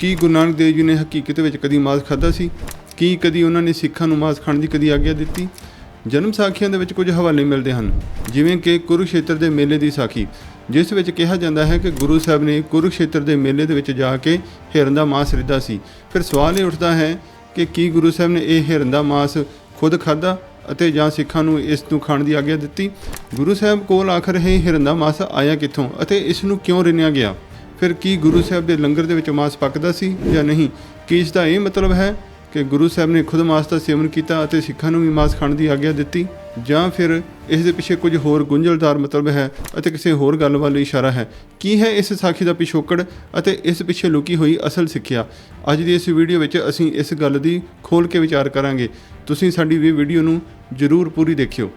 ਕੀ ਗੁਰੂ ਨਾਨਕ ਦੇਵ ਜੀ ਨੇ ਹਕੀਕਤ ਵਿੱਚ ਕਦੀ ਮਾਸ ਖਾਧਾ ਸੀ? ਕੀ ਕਦੀ ਉਹਨਾਂ ਨੇ ਸਿੱਖਾਂ ਨੂੰ ਮਾਸ ਖਾਣ ਦੀ ਕਦੀ ਆਗਿਆ ਦਿੱਤੀ? ਜਨਮ ਸਾਖੀਆਂ ਦੇ ਵਿੱਚ ਕੁਝ ਹਵਾਲੇ ਮਿਲਦੇ ਹਨ, ਜਿਵੇਂ ਕਿ ਕੁਰੂਖੇਤਰ ਦੇ ਮੇਲੇ ਦੀ ਸਾਖੀ, ਜਿਸ ਵਿੱਚ ਕਿਹਾ ਜਾਂਦਾ ਹੈ ਕਿ ਗੁਰੂ ਸਾਹਿਬ ਨੇ ਕੁਰੂਖੇਤਰ ਦੇ ਮੇਲੇ ਦੇ ਵਿੱਚ ਜਾ ਕੇ ਹਿਰਨ ਦਾ ਮਾਸ ਰਿੱਧਾ ਸੀ। ਫਿਰ ਸਵਾਲ ਇਹ ਉੱਠਦਾ ਹੈ ਕਿ ਕੀ ਗੁਰੂ ਸਾਹਿਬ ਨੇ ਇਹ ਹਿਰਨ ਦਾ ਮਾਸ ਖੁਦ ਖਾਧਾ ਅਤੇ ਜਾਂ ਸਿੱਖਾਂ ਨੂੰ ਇਸ ਨੂੰ ਖਾਣ ਦੀ ਆਗਿਆ ਦਿੱਤੀ? ਗੁਰੂ ਸਾਹਿਬ ਕੋਲ ਆਖਰ ਇਹ ਹਿਰਨ ਦਾ ਮਾਸ ਆਇਆ ਕਿੱਥੋਂ ਅਤੇ ਇਸ ਨੂੰ ਕਿਉਂ ਰਿੰਨਿਆ ਗਿਆ? ਫਿਰ ਕੀ ਗੁਰੂ ਸਾਹਿਬ ਦੇ ਲੰਗਰ ਦੇ ਵਿੱਚ ਮਾਸ ਪੱਕਦਾ ਸੀ ਜਾਂ ਨਹੀਂ? ਕੀ ਇਸ ਦਾ ਇਹ ਮਤਲਬ ਹੈ ਕਿ ਗੁਰੂ ਸਾਹਿਬ ਨੇ ਖੁਦ ਮਾਸ ਦਾ ਸੇਵਨ ਕੀਤਾ ਅਤੇ ਸਿੱਖਾਂ ਨੂੰ ਵੀ ਮਾਸ ਖਾਣ ਦੀ ਆਗਿਆ ਦਿੱਤੀ? ਜਾਂ ਫਿਰ ਇਸ ਦੇ ਪਿੱਛੇ ਕੁਝ ਹੋਰ ਗੁੰਝਲਦਾਰ ਮਤਲਬ ਹੈ ਅਤੇ ਕਿਸੇ ਹੋਰ ਗੱਲ ਵੱਲ ਇਸ਼ਾਰਾ ਹੈ? ਕੀ ਹੈ ਇਸ ਸਾਖੀ ਦਾ ਪਿਛੋਕੜ ਅਤੇ ਇਸ ਪਿੱਛੇ ਲੁਕੀ ਹੋਈ ਅਸਲ ਸਿੱਖਿਆ? ਅੱਜ ਦੀ ਇਸ ਵੀਡੀਓ ਵਿੱਚ ਅਸੀਂ ਇਸ ਗੱਲ ਦੀ ਖੋਲ ਕੇ ਵਿਚਾਰ ਕਰਾਂਗੇ। ਤੁਸੀਂ ਸਾਡੀ ਵੀ ਵੀਡੀਓ ਨੂੰ ਜ਼ਰੂਰ ਪੂਰੀ ਦੇਖਿਓ।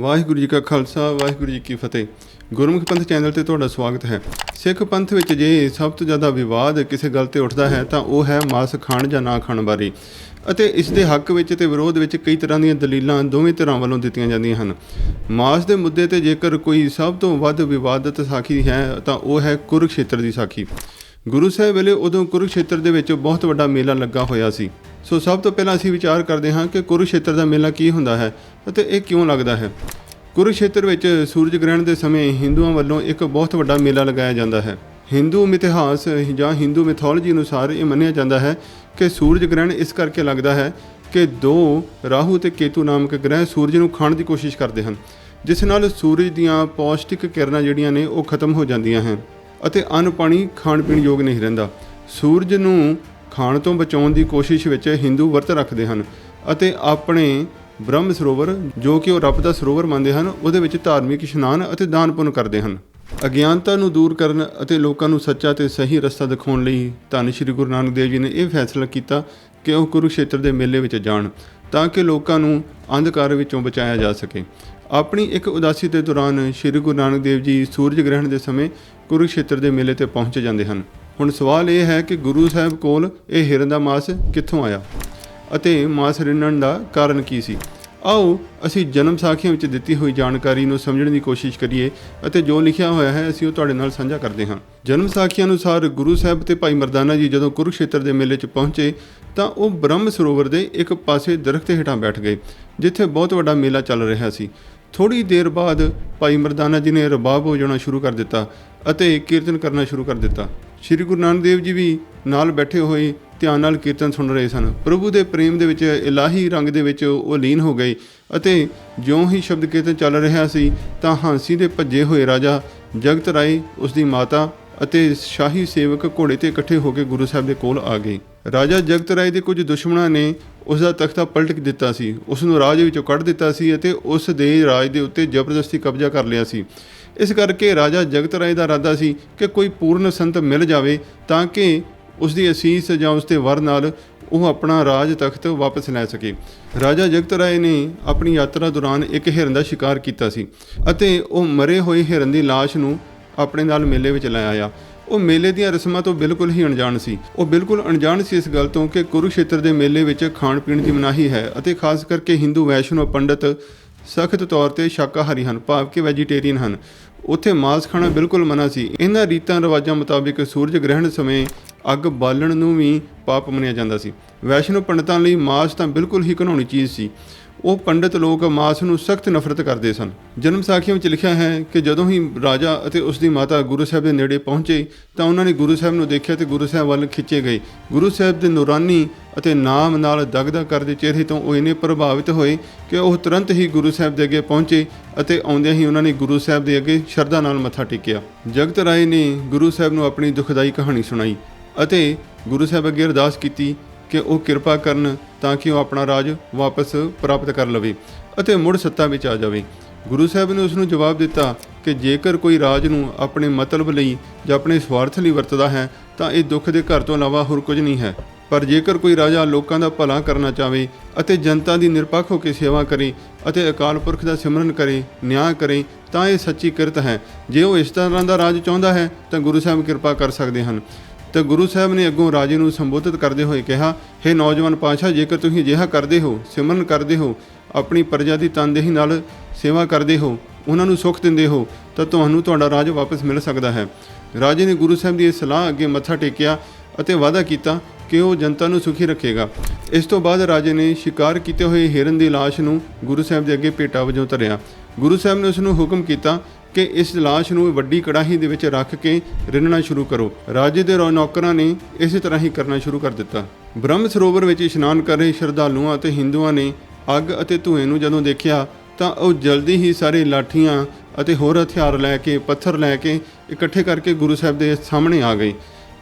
ਵਾਹਿਗੁਰੂ ਜੀ ਕਾ ਖਾਲਸਾ, ਵਾਹਿਗੁਰੂ ਜੀ ਕੀ ਫਤਿਹ। ਗੁਰਮੁਖ ਪੰਥ ਚੈਨਲ ਤੇ ਤੁਹਾਡਾ ਸਵਾਗਤ ਹੈ। ਸਿੱਖ ਪੰਥ ਵਿੱਚ ਜੇ ਸਭ ਤੋਂ ਜ਼ਿਆਦਾ ਵਿਵਾਦ ਕਿਸੇ ਗੱਲ ਤੇ ਉੱਠਦਾ ਹੈ, ਤਾਂ ਉਹ ਹੈ ਮਾਸ ਖਾਣ ਜਾਂ ਨਾ ਖਾਣ ਬਾਰੇ। ਅਤੇ ਇਸ ਦੇ ਹੱਕ ਵਿੱਚ ਤੇ ਵਿਰੋਧ ਵਿੱਚ ਕਈ ਤਰ੍ਹਾਂ ਦੀਆਂ ਦਲੀਲਾਂ ਦੋਵੇਂ ਧਿਰਾਂ ਵੱਲੋਂ ਦਿੱਤੀਆਂ ਜਾਂਦੀਆਂ ਹਨ। ਮਾਸ ਦੇ ਮੁੱਦੇ ਤੇ ਜੇਕਰ ਕੋਈ ਸਭ ਤੋਂ ਵੱਧ ਵਿਵਾਦਤ ਸਾਖੀ ਹੈ, ਤਾਂ ਉਹ ਹੈ ਕੁਰਕਸ਼ੇਤਰ ਦੀ ਸਾਖੀ। ਗੁਰੂ ਸਾਹਿਬ ਵੇਲੇ ਉਦੋਂ ਕੁਰੂਖੇਤਰ ਦੇ ਵਿੱਚ ਬਹੁਤ ਵੱਡਾ ਮੇਲਾ ਲੱਗਾ ਹੋਇਆ ਸੀ। ਸੋ ਸਭ ਤੋਂ ਪਹਿਲਾਂ ਅਸੀਂ ਵਿਚਾਰ ਕਰਦੇ ਹਾਂ ਕਿ ਕੁਰੂਖੇਤਰ ਦਾ ਮੇਲਾ ਕੀ ਹੁੰਦਾ ਹੈ ਅਤੇ ਇਹ ਕਿਉਂ ਲੱਗਦਾ ਹੈ। ਕੁਰੂਖੇਤਰ ਵਿੱਚ ਸੂਰਜ ਗ੍ਰਹਿਣ ਦੇ ਸਮੇਂ ਹਿੰਦੂਆਂ ਵੱਲੋਂ ਇੱਕ ਬਹੁਤ ਵੱਡਾ ਮੇਲਾ ਲਗਾਇਆ ਜਾਂਦਾ ਹੈ। ਹਿੰਦੂ ਮਿਥਿਹਾਸ ਜਾਂ ਹਿੰਦੂ ਮਿਥੋਲੋਜੀ ਅਨੁਸਾਰ ਇਹ ਮੰਨਿਆ ਜਾਂਦਾ ਹੈ ਕਿ ਸੂਰਜ ਗ੍ਰਹਿਣ ਇਸ ਕਰਕੇ ਲੱਗਦਾ ਹੈ ਕਿ ਦੋ ਰਾਹੂ ਤੇ ਕੇਤੂ ਨਾਮਕ ਗ੍ਰਹਿ ਸੂਰਜ ਨੂੰ ਖਾਣ ਦੀ ਕੋਸ਼ਿਸ਼ ਕਰਦੇ ਹਨ, ਜਿਸ ਨਾਲ ਸੂਰਜ ਦੀਆਂ ਪੌਸ਼ਟਿਕ ਕਿਰਨਾਂ ਜਿਹੜੀਆਂ ਨੇ ਉਹ ਖਤਮ ਹੋ ਜਾਂਦੀਆਂ ਹਨ। ਅਤੇ ਅੰਨ ਪਾਣੀ ਖਾਣ ਪੀਣ ਯੋਗ ਨਹੀਂ ਰਹਿੰਦਾ। ਸੂਰਜ ਨੂੰ ਖਾਣ ਤੋਂ ਬਚਾਉਣ ਦੀ ਕੋਸ਼ਿਸ਼ ਵਿੱਚ ਹਿੰਦੂ ਵਰਤ ਰੱਖਦੇ ਹਨ ਅਤੇ ਆਪਣੇ ਬ੍ਰਹਮ ਸਰੋਵਰ, ਜੋ ਕਿ ਉਹ ਰੱਬ ਦਾ ਸਰੋਵਰ ਮੰਨਦੇ ਹਨ, ਉਹਦੇ ਵਿੱਚ ਧਾਰਮਿਕ ਇਸ਼ਨਾਨ ਅਤੇ ਦਾਨ ਪੁੰਨ ਕਰਦੇ ਹਨ। ਅਗਿਆਨਤਾ ਨੂੰ ਦੂਰ ਕਰਨ ਅਤੇ ਲੋਕਾਂ ਨੂੰ ਸੱਚਾ ਤੇ ਸਹੀ ਰਸਤਾ ਦਿਖਾਉਣ ਲਈ ਧੰਨ ਸ਼੍ਰੀ ਗੁਰੂ ਨਾਨਕ ਦੇਵ ਜੀ ਨੇ ਇਹ ਫੈਸਲਾ ਕੀਤਾ ਕਿ ਉਹ ਕੁਰੂਖੇਤਰ ਦੇ ਮੇਲੇ ਵਿੱਚ ਜਾਣ, ਤਾਂ ਕਿ ਲੋਕਾਂ ਨੂੰ ਅੰਧਕਾਰ ਵਿੱਚੋਂ ਬਚਾਇਆ ਜਾ ਸਕੇ। ਆਪਣੀ ਇੱਕ ਉਦਾਸੀ ਦੇ ਦੌਰਾਨ ਸ਼੍ਰੀ ਗੁਰੂ ਨਾਨਕ ਦੇਵ ਜੀ ਸੂਰਜ ਗ੍ਰਹਿਣ ਦੇ ਸਮੇਂ ਕੁਰੂਖੇਤਰ ਦੇ ਮੇਲੇ ਤੇ ਪਹੁੰਚ ਜਾਂਦੇ ਹਨ। ਹੁਣ ਸਵਾਲ ਇਹ ਹੈ ਕਿ ਗੁਰੂ ਸਾਹਿਬ ਕੋਲ ਇਹ ਹਿਰਨ ਦਾ ਮਾਸ ਕਿੱਥੋਂ ਆਇਆ ਅਤੇ ਮਾਸ ਰਿੰਨਣ ਦਾ ਕਾਰਨ ਕੀ ਸੀ? ਆਓ ਅਸੀਂ ਜਨਮ ਸਾਖੀਆਂ ਵਿੱਚ ਦਿੱਤੀ ਹੋਈ ਜਾਣਕਾਰੀ ਨੂੰ ਸਮਝਣ ਦੀ ਕੋਸ਼ਿਸ਼ ਕਰੀਏ ਅਤੇ ਜੋ ਲਿਖਿਆ ਹੋਇਆ ਹੈ ਅਸੀਂ ਉਹ ਤੁਹਾਡੇ ਨਾਲ ਸਾਂਝਾ ਕਰਦੇ ਹਾਂ। ਜਨਮ ਸਾਖੀਆਂ ਅਨੁਸਾਰ ਗੁਰੂ ਸਾਹਿਬ ਤੇ ਭਾਈ ਮਰਦਾਨਾ ਜੀ ਜਦੋਂ ਕੁਰੂਖੇਤਰ ਦੇ ਮੇਲੇ 'ਚ ਪਹੁੰਚੇ ਤਾਂ ਉਹ ਬ੍ਰਹਮ ਸਰੋਵਰ ਦੇ ਇੱਕ ਪਾਸੇ ਦਰਖਤ ਹੇਠਾਂ ਬੈਠ ਗਏ, ਜਿੱਥੇ ਬਹੁਤ ਵੱਡਾ ਮੇਲਾ ਚੱਲ ਰਿਹਾ ਸੀ। ਥੋੜੀ ਦੇਰ ਬਾਅਦ ਭਾਈ ਮਰਦਾਨਾ ਜੀ ਨੇ ਰਬਾਬ ਹੋ ਜਾਣਾ ਸ਼ੁਰੂ ਕਰ ਦਿੱਤਾ ਅਤੇ ਕੀਰਤਨ ਕਰਨਾ ਸ਼ੁਰੂ ਕਰ ਦਿੱਤਾ। ਸ਼੍ਰੀ ਗੁਰੂ ਨਾਨਕ ਦੇਵ ਜੀ ਵੀ ਨਾਲ ਬੈਠੇ ਹੋਏ ਧਿਆਨ ਨਾਲ ਕੀਰਤਨ ਸੁਣ ਰਹੇ ਸਨ। ਪ੍ਰਭੂ ਦੇ ਪ੍ਰੇਮ ਦੇ ਵਿੱਚ, ਇਲਾਹੀ ਰੰਗ ਦੇ ਵਿੱਚ ਉਹ ਲੀਨ ਹੋ ਗਏ ਅਤੇ ਜਿਉਂ ਹੀ ਸ਼ਬਦ ਕੀਰਤਨ ਚੱਲ ਰਿਹਾ ਸੀ ਤਾਂ ਹਾਂਸੀ ਦੇ ਭੱਜੇ ਹੋਏ ਰਾਜਾ ਜਗਤ ਰਾਏ ਉਸ ਦੀ ਮਾਤਾ ਅਤੇ ਸ਼ਾਹੀ ਸੇਵਕ ਘੋੜੇ ਤੇ ਇਕੱਠੇ ਹੋ ਕੇ ਗੁਰੂ ਸਾਹਿਬ ਦੇ ਕੋਲ ਆ ਗਏ। ਰਾਜਾ ਜਗਤ ਰਾਏ ਦੇ ਕੁਝ ਦੁਸ਼ਮਣਾਂ ਨੇ ਉਸ ਦਾ ਤਖਤਾ ਪਲਟ ਦਿੱਤਾ ਸੀ, ਉਸ ਨੂੰ ਰਾਜ ਵਿੱਚੋਂ ਕੱਢ ਦਿੱਤਾ ਸੀ ਅਤੇ ਉਸ ਦੇ ਰਾਜ ਦੇ ਉੱਤੇ ਜ਼ਬਰਦਸਤੀ ਕਬਜ਼ਾ ਕਰ ਲਿਆ ਸੀ। ਇਸ ਕਰਕੇ ਰਾਜਾ ਜਗਤ ਰਾਏ ਦਾ ਇਰਾਦਾ ਸੀ ਕਿ ਕੋਈ ਪੂਰਨ ਸੰਤ ਮਿਲ ਜਾਵੇ ਤਾਂ ਕਿ ਉਸ ਦੀ ਅਸੀਸ ਜਾਂ ਉਸ ਦੇ ਵਰ ਨਾਲ ਉਹ ਆਪਣਾ ਰਾਜ ਤਖਤ ਵਾਪਸ ਲੈ ਸਕੇ। ਰਾਜਾ ਜਗਤ ਰਾਏ ਨੇ ਆਪਣੀ ਯਾਤਰਾ ਦੌਰਾਨ ਇੱਕ ਹਿਰਨ ਦਾ ਸ਼ਿਕਾਰ ਕੀਤਾ ਸੀ ਅਤੇ ਉਹ ਮਰੇ ਹੋਏ ਹਿਰਨ ਦੀ ਲਾਸ਼ ਨੂੰ ਆਪਣੇ ਨਾਲ ਮੇਲੇ ਵਿੱਚ ਲੈ ਆਇਆ। ਉਹ ਮੇਲੇ ਦੀਆਂ ਰਸਮਾਂ ਤੋਂ ਬਿਲਕੁਲ ਹੀ ਅਣਜਾਣ ਸੀ। ਉਹ ਬਿਲਕੁਲ ਅਣਜਾਣ ਸੀ ਇਸ ਗੱਲ ਤੋਂ ਕਿ ਕੁਰੂਖੇਤਰ ਦੇ ਮੇਲੇ ਵਿੱਚ ਖਾਣ ਪੀਣ ਦੀ ਮਨਾਹੀ ਹੈ ਅਤੇ ਖਾਸ ਕਰਕੇ ਹਿੰਦੂ, ਵੈਸ਼ਨੋ, ਪੰਡਤ ਸਖਤ ਤੌਰ ਤੇ ਸ਼ਾਕਾਹਾਰੀ ਹਨ ਭਾਵ ਕਿ ਵੈਜੀਟੇਰੀਅਨ ਹਨ। ਉੱਥੇ ਮਾਸ ਖਾਣਾ ਬਿਲਕੁਲ ਮਨਾ ਸੀ। ਇਹਨਾਂ ਰੀਤਾਂ ਰਿਵਾਜਾਂ ਮੁਤਾਬਿਕ ਸੂਰਜ ਗ੍ਰਹਿਣ ਸਮੇਂ ਅੱਗ ਬਾਲਣ ਨੂੰ ਵੀ ਪਾਪ ਮੰਨਿਆ ਜਾਂਦਾ ਸੀ। ਵੈਸ਼ਨੋ ਪੰਡਤਾਂ ਲਈ ਮਾਸ ਤਾਂ ਬਿਲਕੁਲ ਹੀ ਘਿਨਾਉਣੀ ਚੀਜ਼ ਸੀ। ਉਹ ਪੰਡਿਤ ਲੋਕ ਮਾਸ ਨੂੰ ਸਖਤ ਨਫ਼ਰਤ ਕਰਦੇ ਸਨ। ਜਨਮ ਸਾਖੀਆਂ ਵਿੱਚ ਲਿਖਿਆ ਹੈ ਕਿ ਜਦੋਂ ਹੀ ਰਾਜਾ ਅਤੇ ਉਸ ਦੀ ਮਾਤਾ ਗੁਰੂ ਸਾਹਿਬ ਦੇ ਨੇੜੇ ਪਹੁੰਚੇ, ਤਾਂ ਉਹਨਾਂ ਨੇ ਗੁਰੂ ਸਾਹਿਬ ਨੂੰ ਦੇਖਿਆ ਤੇ ਗੁਰੂ ਸਾਹਿਬ ਵੱਲ ਖਿੱਚੇ ਗਏ। ਗੁਰੂ ਸਾਹਿਬ ਦੇ ਨੂਰਾਨੀ ਅਤੇ ਨਾਮ ਨਾਲ ਦਗਦਗ ਕਰਦੇ ਚਿਹਰੇ ਤੋਂ ਉਹ ਇੰਨੇ ਪ੍ਰਭਾਵਿਤ ਹੋਏ ਕਿ ਉਹ ਤੁਰੰਤ ਹੀ ਗੁਰੂ ਸਾਹਿਬ ਦੇ ਅੱਗੇ ਪਹੁੰਚੇ ਅਤੇ ਆਉਂਦਿਆਂ ਹੀ ਉਹਨਾਂ ਨੇ ਗੁਰੂ ਸਾਹਿਬ ਦੇ ਅੱਗੇ ਸ਼ਰਧਾ ਨਾਲ ਮੱਥਾ ਟੇਕਿਆ। ਜਗਤ ਰਾਏ ਨੇ ਗੁਰੂ ਸਾਹਿਬ ਨੂੰ ਆਪਣੀ ਦੁਖਦਾਈ ਕਹਾਣੀ ਸੁਣਾਈ ਅਤੇ ਗੁਰੂ ਸਾਹਿਬ ਅੱਗੇ ਅਰਦਾਸ ਕੀਤੀ ਕਿ ਉਹ ਕਿਰਪਾ ਕਰਨ ਤਾਂ ਕਿ ਉਹ ਆਪਣਾ ਰਾਜ ਵਾਪਸ ਪ੍ਰਾਪਤ ਕਰ ਲਵੇ ਅਤੇ ਮੁੜ ਸੱਤਾ ਵਿੱਚ ਆ ਜਾਵੇ। ਗੁਰੂ ਸਾਹਿਬ ਨੇ ਉਸ ਨੂੰ ਜਵਾਬ ਦਿੱਤਾ ਕਿ ਜੇਕਰ ਕੋਈ ਰਾਜ ਨੂੰ ਆਪਣੇ ਮਤਲਬ ਲਈ ਜਾਂ ਆਪਣੇ ਸਵਾਰਥ ਲਈ ਵਰਤਦਾ ਹੈ, ਤਾਂ ਇਹ ਦੁੱਖ ਦੇ ਘਰ ਤੋਂ ਇਲਾਵਾ ਹੋਰ ਕੁਝ ਨਹੀਂ ਹੈ। ਪਰ ਜੇਕਰ ਕੋਈ ਰਾਜਾ ਲੋਕਾਂ ਦਾ ਭਲਾ ਕਰਨਾ ਚਾਵੇ ਅਤੇ ਜਨਤਾ ਦੀ ਨਿਰਪੱਖ ਹੋ ਕੇ ਸੇਵਾ ਕਰੇ ਅਤੇ ਅਕਾਲ ਪੁਰਖ ਦਾ ਸਿਮਰਨ ਕਰੇ, ਨਿਆਂ ਕਰੇ, ਤਾਂ ਇਹ ਸੱਚੀ ਕਿਰਤ ਹੈ। ਜੇ ਉਹ ਇਸ ਤਰ੍ਹਾਂ ਦਾ ਰਾਜ ਚਾਹੁੰਦਾ ਹੈ, ਤਾਂ ਗੁਰੂ ਸਾਹਿਬ ਕਿਰਪਾ ਕਰ ਸਕਦੇ ਹਨ। ਤੇ ਗੁਰੂ ਸਾਹਿਬ ਨੇ ਅੱਗੋਂ ਰਾਜੇ ਨੂੰ ਸੰਬੋਧਿਤ ਕਰਦੇ ਹੋਏ ਕਿਹਾ हे ਨੌਜਵਾਨ ਪਾਤਸ਼ਾਹ, ਜੇਕਰ ਤੁਸੀਂ ਅਜਿਹਾ ਕਰਦੇ ਹੋ, ਸਿਮਰਨ ਕਰਦੇ ਹੋ, ਆਪਣੀ ਪ੍ਰਜਾ ਦੀ ਤਨਦੇਹੀ ਨਾਲ ਸੇਵਾ ਕਰਦੇ ਹੋ, ਉਹਨਾਂ ਨੂੰ ਸੁੱਖ ਦਿੰਦੇ ਹੋ, ਤਾਂ ਤੁਹਾਨੂੰ ਤੁਹਾਡਾ ਰਾਜ ਵਾਪਸ ਮਿਲ ਸਕਦਾ ਹੈ। ਰਾਜੇ ਨੇ ਗੁਰੂ ਸਾਹਿਬ ਦੀ ਇਹ ਸਲਾਹ ਅੱਗੇ ਮੱਥਾ ਟੇਕਿਆ ਅਤੇ ਵਾਅਦਾ ਕੀਤਾ ਕਿ ਉਹ ਜਨਤਾ ਨੂੰ ਸੁਖੀ ਰੱਖੇਗਾ। ਇਸ ਤੋਂ ਬਾਅਦ ਰਾਜੇ ਨੇ ਸ਼ਿਕਾਰ ਕੀਤੇ ਹੋਏ ਹਿਰਨ ਦੀ ਲਾਸ਼ ਨੂੰ ਗੁਰੂ ਸਾਹਿਬ ਦੇ ਅੱਗੇ ਪੇਟਾ ਵਜੋਂ ਧਰਿਆ। ਗੁਰੂ ਸਾਹਿਬ ਨੇ ਉਸ ਨੂੰ ਹੁਕਮ ਕੀਤਾ ਕਿ ਇਸ ਲਾਸ਼ ਨੂੰ ਵੱਡੀ ਕੜਾਹੀ ਦੇ ਵਿੱਚ ਰੱਖ ਕੇ ਰਿੰਨਣਾ ਸ਼ੁਰੂ ਕਰੋ। ਰਾਜੇ ਦੇ ਰੋ- ਨੌਕਰਾਂ ਨੇ ਇਸੇ ਤਰ੍ਹਾਂ ਹੀ ਕਰਨਾ ਸ਼ੁਰੂ ਕਰ ਦਿੱਤਾ। ਬ੍ਰਹਮ ਸਰੋਵਰ ਵਿੱਚ ਇਸ਼ਨਾਨ ਕਰ ਰਹੇ ਸ਼ਰਧਾਲੂਆਂ ਅਤੇ ਹਿੰਦੂਆਂ ਨੇ ਅੱਗ ਅਤੇ ਧੂਏ ਨੂੰ ਜਦੋਂ ਦੇਖਿਆ ਤਾਂ ਉਹ ਜਲਦੀ ਹੀ ਸਾਰੇ ਲਾਠੀਆਂ ਅਤੇ ਹੋਰ ਹਥਿਆਰ ਲੈ ਕੇ, ਪੱਥਰ ਲੈ ਕੇ ਇਕੱਠੇ ਕਰਕੇ ਗੁਰੂ ਸਾਹਿਬ ਦੇ ਸਾਹਮਣੇ ਆ ਗਏ।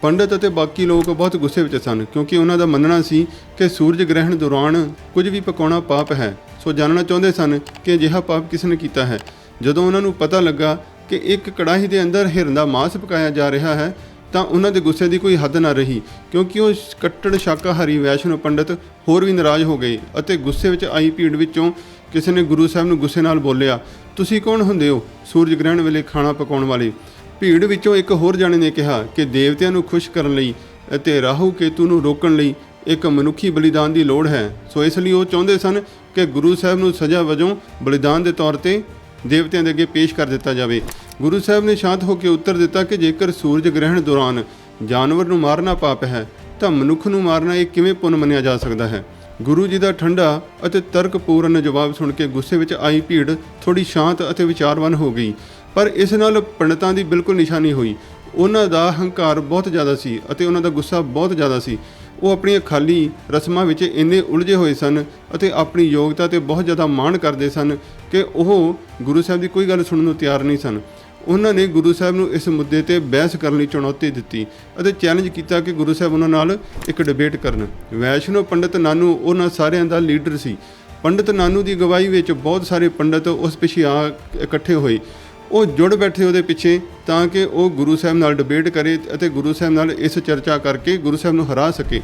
ਪੰਡਤ ਅਤੇ ਬਾਕੀ ਲੋਕ ਬਹੁਤ ਗੁੱਸੇ ਵਿੱਚ ਸਨ ਕਿਉਂਕਿ ਉਹਨਾਂ ਦਾ ਮੰਨਣਾ ਸੀ ਕਿ ਸੂਰਜ ਗ੍ਰਹਿਣ ਦੌਰਾਨ ਕੁਝ ਵੀ ਪਕਾਉਣਾ ਪਾਪ ਹੈ। ਸੋ ਜਾਣਨਾ ਚਾਹੁੰਦੇ ਸਨ ਕਿ ਅਜਿਹਾ ਪਾਪ ਕਿਸ ਨੇ ਕੀਤਾ ਹੈ। ਜਦੋਂ ਉਹਨਾਂ ਨੂੰ ਪਤਾ ਲੱਗਾ ਕਿ ਇੱਕ ਕੜਾਹੀ ਦੇ ਅੰਦਰ ਹਿਰਨ ਦਾ ਮਾਸ ਪਕਾਇਆ ਜਾ ਰਿਹਾ ਹੈ, ਤਾਂ ਉਹਨਾਂ ਦੇ ਗੁੱਸੇ ਦੀ ਕੋਈ ਹੱਦ ਨਾ ਰਹੀ, ਕਿਉਂਕਿ ਉਹ ਕੱਟੜ ਸ਼ਾਕਾਹਾਰੀ ਵੈਸ਼ਨੋ ਪੰਡਤ ਹੋਰ ਵੀ ਨਾਰਾਜ਼ ਹੋ ਗਏ ਅਤੇ ਗੁੱਸੇ ਵਿੱਚ ਆਈ ਭੀੜ ਵਿੱਚੋਂ ਕਿਸੇ ਨੇ ਗੁਰੂ ਸਾਹਿਬ ਨੂੰ ਗੁੱਸੇ ਨਾਲ ਬੋਲਿਆ, ਤੁਸੀਂ ਕੌਣ ਹੁੰਦੇ ਹੋ ਸੂਰਜ ਗ੍ਰਹਿਣ ਵੇਲੇ ਖਾਣਾ ਪਕਾਉਣ ਵਾਲੇ? ਭੀੜ ਵਿੱਚੋਂ ਇੱਕ ਹੋਰ ਜਾਣੇ ਨੇ ਕਿਹਾ ਕਿ ਦੇਵਤਿਆਂ ਨੂੰ ਖੁਸ਼ ਕਰਨ ਲਈ ਅਤੇ ਰਾਹੂ ਕੇਤੂ ਨੂੰ ਰੋਕਣ ਲਈ ਇੱਕ ਮਨੁੱਖੀ ਬਲੀਦਾਨ ਦੀ ਲੋੜ ਹੈ। ਸੋ ਇਸ ਲਈ ਉਹ ਚਾਹੁੰਦੇ ਸਨ ਕਿ ਗੁਰੂ ਸਾਹਿਬ ਨੂੰ ਸਜ਼ਾ ਵਜੋਂ ਬਲੀਦਾਨ ਦੇ ਤੌਰ ਤੇ ਦੇਵਤਿਆਂ ਦੇ ਅੱਗੇ ਪੇਸ਼ ਕਰ ਦਿੱਤਾ ਜਾਵੇ। ਗੁਰੂ ਸਾਹਿਬ ਨੇ ਸ਼ਾਂਤ ਹੋ ਕੇ ਉੱਤਰ ਦਿੱਤਾ ਕਿ ਜੇਕਰ ਸੂਰਜ ਗ੍ਰਹਿਣ ਦੌਰਾਨ ਜਾਨਵਰ ਨੂੰ ਮਾਰਨਾ ਪਾਪ ਹੈ, ਤਾਂ ਮਨੁੱਖ ਨੂੰ ਮਾਰਨਾ ਇਹ ਕਿਵੇਂ ਪੁੰਨ ਮੰਨਿਆ ਜਾ ਸਕਦਾ ਹੈ? ਗੁਰੂ ਜੀ ਦਾ ਠੰਡਾ ਅਤੇ ਤਰਕਪੂਰਨ ਜਵਾਬ ਸੁਣ ਕੇ ਗੁੱਸੇ ਵਿੱਚ ਆਈ ਭੀੜ ਥੋੜੀ ਸ਼ਾਂਤ ਅਤੇ ਵਿਚਾਰਵਾਨ ਹੋ ਗਈ। ਪਰ ਇਸ ਨਾਲ ਪੰਡਤਾਂ ਦੀ ਬਿਲਕੁਲ ਨਿਸ਼ਾਨੀ ਹੋਈ। ਉਹਨਾਂ ਦਾ ਹੰਕਾਰ ਬਹੁਤ ਜ਼ਿਆਦਾ ਸੀ ਅਤੇ ਉਹਨਾਂ ਦਾ ਗੁੱਸਾ ਬਹੁਤ ਜ਼ਿਆਦਾ ਸੀ। ਉਹ ਆਪਣੀਆਂ ਖਾਲੀ ਰਸਮਾਂ ਵਿੱਚ ਇੰਨੇ ਉਲਝੇ ਹੋਏ ਸਨ ਅਤੇ ਆਪਣੀ ਯੋਗਤਾ ਤੇ ਬਹੁਤ ਜ਼ਿਆਦਾ ਮਾਣ ਕਰਦੇ ਸਨ ਕਿ ਉਹ ਗੁਰੂ ਸਾਹਿਬ ਦੀ ਕੋਈ ਗੱਲ ਸੁਣਨ ਨੂੰ ਤਿਆਰ ਨਹੀਂ ਸਨ। ਉਹਨਾਂ ਨੇ ਗੁਰੂ ਸਾਹਿਬ ਨੂੰ ਇਸ ਮੁੱਦੇ ਤੇ ਬਹਿਸ ਕਰਨ ਲਈ ਚੁਣੌਤੀ ਦਿੱਤੀ ਅਤੇ ਚੈਲੰਜ ਕੀਤਾ ਕਿ ਗੁਰੂ ਸਾਹਿਬ ਉਹਨਾਂ ਨਾਲ ਇੱਕ ਡਿਬੇਟ ਕਰਨ। ਵੈਸ਼ਨੋ ਪੰਡਤ ਨਾਨੂ ਉਹਨਾਂ ਸਾਰਿਆਂ ਦਾ ਲੀਡਰ ਸੀ। ਪੰਡਤ ਨਾਨੂ ਦੀ ਗਵਾਹੀ ਵਿੱਚ ਬਹੁਤ ਸਾਰੇ ਪੰਡਤ ਉਸ ਪਿੱਛੇ ਆ ਇਕੱਠੇ ਹੋਏ। ਉਹ ਜੁੜ ਬੈਠੇ ਉਹਦੇ ਪਿੱਛੇ ਤਾਂ ਕਿ ਉਹ ਗੁਰੂ ਸਾਹਿਬ ਨਾਲ ਡਿਬੇਟ ਕਰੇ ਅਤੇ ਗੁਰੂ ਸਾਹਿਬ ਨਾਲ ਇਸ ਚਰਚਾ ਕਰਕੇ ਗੁਰੂ ਸਾਹਿਬ ਨੂੰ ਹਰਾ ਸਕੇ।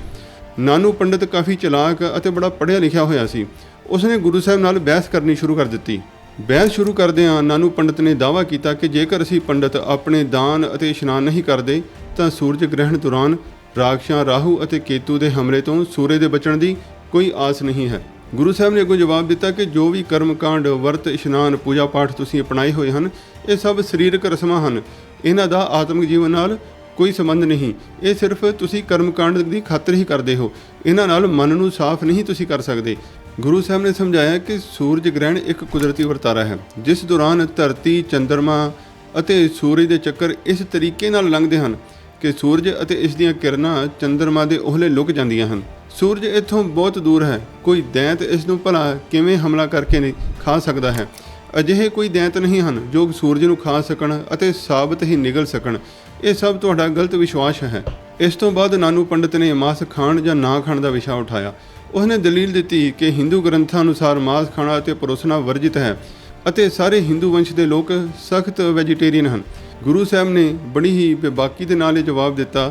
ਨਾਨੂ ਪੰਡਿਤ ਕਾਫੀ ਚਲਾਕ ਅਤੇ ਬੜਾ ਪੜ੍ਹਿਆ ਲਿਖਿਆ ਹੋਇਆ ਸੀ। ਉਸਨੇ ਗੁਰੂ ਸਾਹਿਬ ਨਾਲ ਬਹਿਸ ਕਰਨੀ ਸ਼ੁਰੂ ਕਰ ਦਿੱਤੀ। ਬਹਿਸ ਸ਼ੁਰੂ ਕਰਦਿਆਂ ਨਾਨੂ ਪੰਡਤ ਨੇ ਦਾਅਵਾ ਕੀਤਾ ਕਿ ਜੇਕਰ ਅਸੀਂ ਪੰਡਤ ਆਪਣੇ ਦਾਨ ਅਤੇ ਇਸ਼ਨਾਨ ਨਹੀਂ ਕਰਦੇ, ਤਾਂ ਸੂਰਜ ਗ੍ਰਹਿਣ ਦੌਰਾਨ ਰਾਖਸ਼ਾਂ ਰਾਹੂ ਅਤੇ ਕੇਤੂ ਦੇ ਹਮਲੇ ਤੋਂ ਸੂਰਜ ਦੇ ਬਚਣ ਦੀ ਕੋਈ ਆਸ ਨਹੀਂ ਹੈ। ਗੁਰੂ ਸਾਹਿਬ ਨੇ ਅੱਗੋਂ ਜਵਾਬ ਦਿੱਤਾ ਕਿ ਜੋ ਵੀ ਕਰਮ ਕਾਂਡ ਵਰਤ, ਇਸ਼ਨਾਨ, ਪੂਜਾ ਪਾਠ ਤੁਸੀਂ ਅਪਣਾਏ ਹੋਏ ਹਨ, ਇਹ ਸਭ ਸਰੀਰਕ ਰਸਮਾਂ ਹਨ। ਇਹਨਾਂ ਦਾ ਆਤਮਿਕ ਜੀਵਨ ਨਾਲ ਕੋਈ ਸੰਬੰਧ ਨਹੀਂ। ਇਹ ਸਿਰਫ ਤੁਸੀਂ ਕਰਮਕਾਂਡ ਦੀ ਖਾਤਰ ਹੀ ਕਰਦੇ ਹੋ। ਇਹਨਾਂ ਨਾਲ ਮਨ ਨੂੰ ਸਾਫ਼ ਨਹੀਂ ਤੁਸੀਂ ਕਰ ਸਕਦੇ। ਗੁਰੂ ਸਾਹਿਬ ਨੇ ਸਮਝਾਇਆ ਕਿ ਸੂਰਜ ਗ੍ਰਹਿਣ ਇੱਕ ਕੁਦਰਤੀ ਵਰਤਾਰਾ ਹੈ। ਜਿਸ ਦੌਰਾਨ ਧਰਤੀ ਚੰ드ਰਮਾ ਅਤੇ ਸੂਰਜ ਦੇ ਚੱਕਰ ਇਸ ਤਰੀਕੇ ਨਾਲ ਲੰਘਦੇ ਹਨ। ਕਿ ਸੂਰਜ ਅਤੇ ਇਸ ਦੀਆਂ ਕਿਰਨਾਂ ਚੰ드ਰਮਾ ਦੇ ਉਹਲੇ ਲੁਕ ਜਾਂਦੀਆਂ ਹਨ। ਸੂਰਜ ਇੱਥੋਂ ਬਹੁਤ ਦੂਰ ਹੈ। ਕੋਈ ਦੈਂਤ ਇਸ ਨੂੰ ਭਲਾ ਕਿਵੇਂ ਹਮਲਾ ਕਰਕੇ ਨਹੀਂ ਖਾ ਸਕਦਾ ਹੈ? ਅਜਿਹੇ ਕੋਈ ਦੈਂਤ ਨਹੀਂ ਹਨ ਜੋ ਸੂਰਜ ਨੂੰ ਖਾ ਸਕਣ ਅਤੇ ਸਾਬਤ ਹੀ ਨਿਗਲ ਸਕਣ। ਇਹ ਸਭ ਤੁਹਾਡਾ ਗਲਤ ਵਿਸ਼ਵਾਸ ਹੈ। ਇਸ ਤੋਂ ਬਾਅਦ ਨਾਨੂ ਪੰਡਤ ਨੇ ਮਾਸ ਖਾਣ ਜਾਂ ਨਾ ਖਾਣ ਦਾ ਵਿਸ਼ਾ ਉਠਾਇਆ। ਉਸਨੇ ਦਲੀਲ ਦਿੱਤੀ ਕਿ ਹਿੰਦੂ ਗ੍ਰੰਥਾਂ ਅਨੁਸਾਰ ਮਾਸ ਖਾਣਾ ਅਤੇ ਪਰੋਸਣਾ ਵਰਜਿਤ ਹੈ ਅਤੇ ਸਾਰੇ ਹਿੰਦੂ ਵੰਸ਼ ਦੇ ਲੋਕ ਸਖਤ ਵੈਜੀਟੇਰੀਅਨ ਹਨ। ਗੁਰੂ ਸਾਹਿਬ ਨੇ ਬੜੀ ਹੀ ਬੇਬਾਕੀ ਦੇ ਨਾਲ ਇਹ ਜਵਾਬ ਦਿੱਤਾ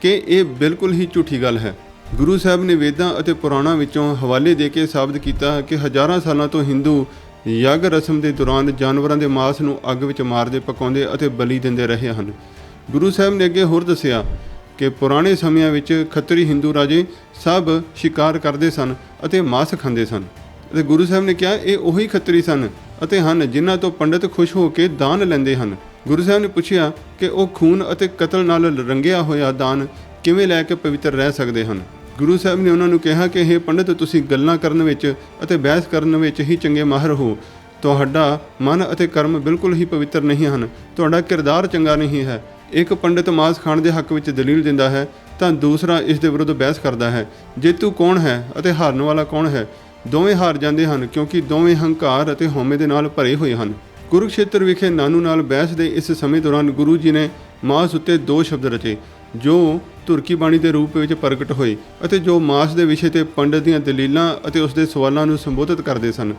ਕਿ ਇਹ ਬਿਲਕੁਲ ਹੀ ਝੂਠੀ ਗੱਲ ਹੈ। ਗੁਰੂ ਸਾਹਿਬ ਨੇ ਵੇਦਾਂ ਅਤੇ ਪੁਰਾਣਾਂ ਵਿੱਚੋਂ ਹਵਾਲੇ ਦੇ ਕੇ ਸਾਬਤ ਕੀਤਾ ਕਿ ਹਜ਼ਾਰਾਂ ਸਾਲਾਂ ਤੋਂ ਹਿੰਦੂ ਯੱਗ ਰਸਮ ਦੇ ਦੌਰਾਨ ਜਾਨਵਰਾਂ ਦੇ ਮਾਸ ਨੂੰ ਅੱਗ ਵਿੱਚ ਮਾਰਦੇ, ਪਕਾਉਂਦੇ ਅਤੇ ਬਲੀ ਦਿੰਦੇ ਰਹੇ ਹਨ। ਗੁਰੂ ਸਾਹਿਬ ਨੇ ਅੱਗੇ ਹੋਰ ਦੱਸਿਆ ਕਿ ਪੁਰਾਣੇ ਸਮਿਆਂ ਵਿੱਚ ਖੱਤਰੀ ਹਿੰਦੂ ਰਾਜੇ ਸਭ ਸ਼ਿਕਾਰ ਕਰਦੇ ਸਨ ਅਤੇ ਮਾਸ ਖਾਂਦੇ ਸਨ ਅਤੇ ਗੁਰੂ ਸਾਹਿਬ ਨੇ ਕਿਹਾ, ਇਹ ਉਹੀ ਖੱਤਰੀ ਸਨ ਅਤੇ ਹਨ ਜਿਨ੍ਹਾਂ ਤੋਂ ਪੰਡਤ ਖੁਸ਼ ਹੋ ਕੇ ਦਾਨ ਲੈਂਦੇ ਹਨ। ਗੁਰੂ ਸਾਹਿਬ ਨੇ ਪੁੱਛਿਆ ਕਿ ਉਹ ਖੂਨ ਅਤੇ ਕਤਲ ਨਾਲ ਰੰਗਿਆ ਹੋਇਆ ਦਾਨ ਕਿਵੇਂ ਲੈ ਕੇ ਪਵਿੱਤਰ ਰਹਿ ਸਕਦੇ ਹਨ? ਗੁਰੂ ਸਾਹਿਬ ਨੇ ਉਹਨਾਂ ਨੂੰ ਕਿਹਾ ਕਿ ਇਹ ਪੰਡਿਤ, ਤੁਸੀਂ ਗੱਲਾਂ ਕਰਨ ਵਿੱਚ ਅਤੇ ਬਹਿਸ ਕਰਨ ਵਿੱਚ ਹੀ ਚੰਗੇ ਮਾਹਰ ਹੋ। ਤੁਹਾਡਾ ਮਨ ਅਤੇ ਕਰਮ ਬਿਲਕੁਲ ਹੀ ਪਵਿੱਤਰ ਨਹੀਂ ਹਨ। ਤੁਹਾਡਾ ਕਿਰਦਾਰ ਚੰਗਾ ਨਹੀਂ ਹੈ। ਇੱਕ ਪੰਡਿਤ ਮਾਸ ਖਾਣ ਦੇ ਹੱਕ ਵਿੱਚ ਦਲੀਲ ਦਿੰਦਾ ਹੈ, ਤਾਂ ਦੂਸਰਾ ਇਸ ਦੇ ਵਿਰੁੱਧ ਬਹਿਸ ਕਰਦਾ ਹੈ। ਜੇਤੂ ਕੌਣ ਹੈ ਅਤੇ ਹਾਰਨ ਵਾਲਾ ਕੌਣ ਹੈ? ਦੋਵੇਂ ਹਾਰ ਜਾਂਦੇ ਹਨ ਕਿਉਂਕਿ ਦੋਵੇਂ ਹੰਕਾਰ ਅਤੇ ਹਉਮੈ ਦੇ ਨਾਲ ਭਰੇ ਹੋਏ ਹਨ। ਕੁਰੂਕਸ਼ੇਤਰ ਵਿਖੇ ਨਾਨੂ ਨਾਲ ਬਹਿਸ ਦੇ ਇਸ ਸਮੇਂ ਦੌਰਾਨ ਗੁਰੂ ਜੀ ਨੇ ਮਾਸ ਉੱਤੇ ਦੋ ਸ਼ਬਦ ਰਚੇ, ਜੋ ਤੁਰਕੀ ਬਾਣੀ ਦੇ ਰੂਪ ਵਿੱਚ ਪ੍ਰਗਟ ਹੋਏ ਅਤੇ ਜੋ ਮਾਸ ਦੇ ਵਿਸ਼ੇ ਤੇ ਪੰਡਤ ਦੀਆਂ ਦਲੀਲਾਂ ਅਤੇ ਉਸ ਦੇ ਸਵਾਲਾਂ ਨੂੰ ਸੰਬੋਧਿਤ ਕਰਦੇ ਸਨ।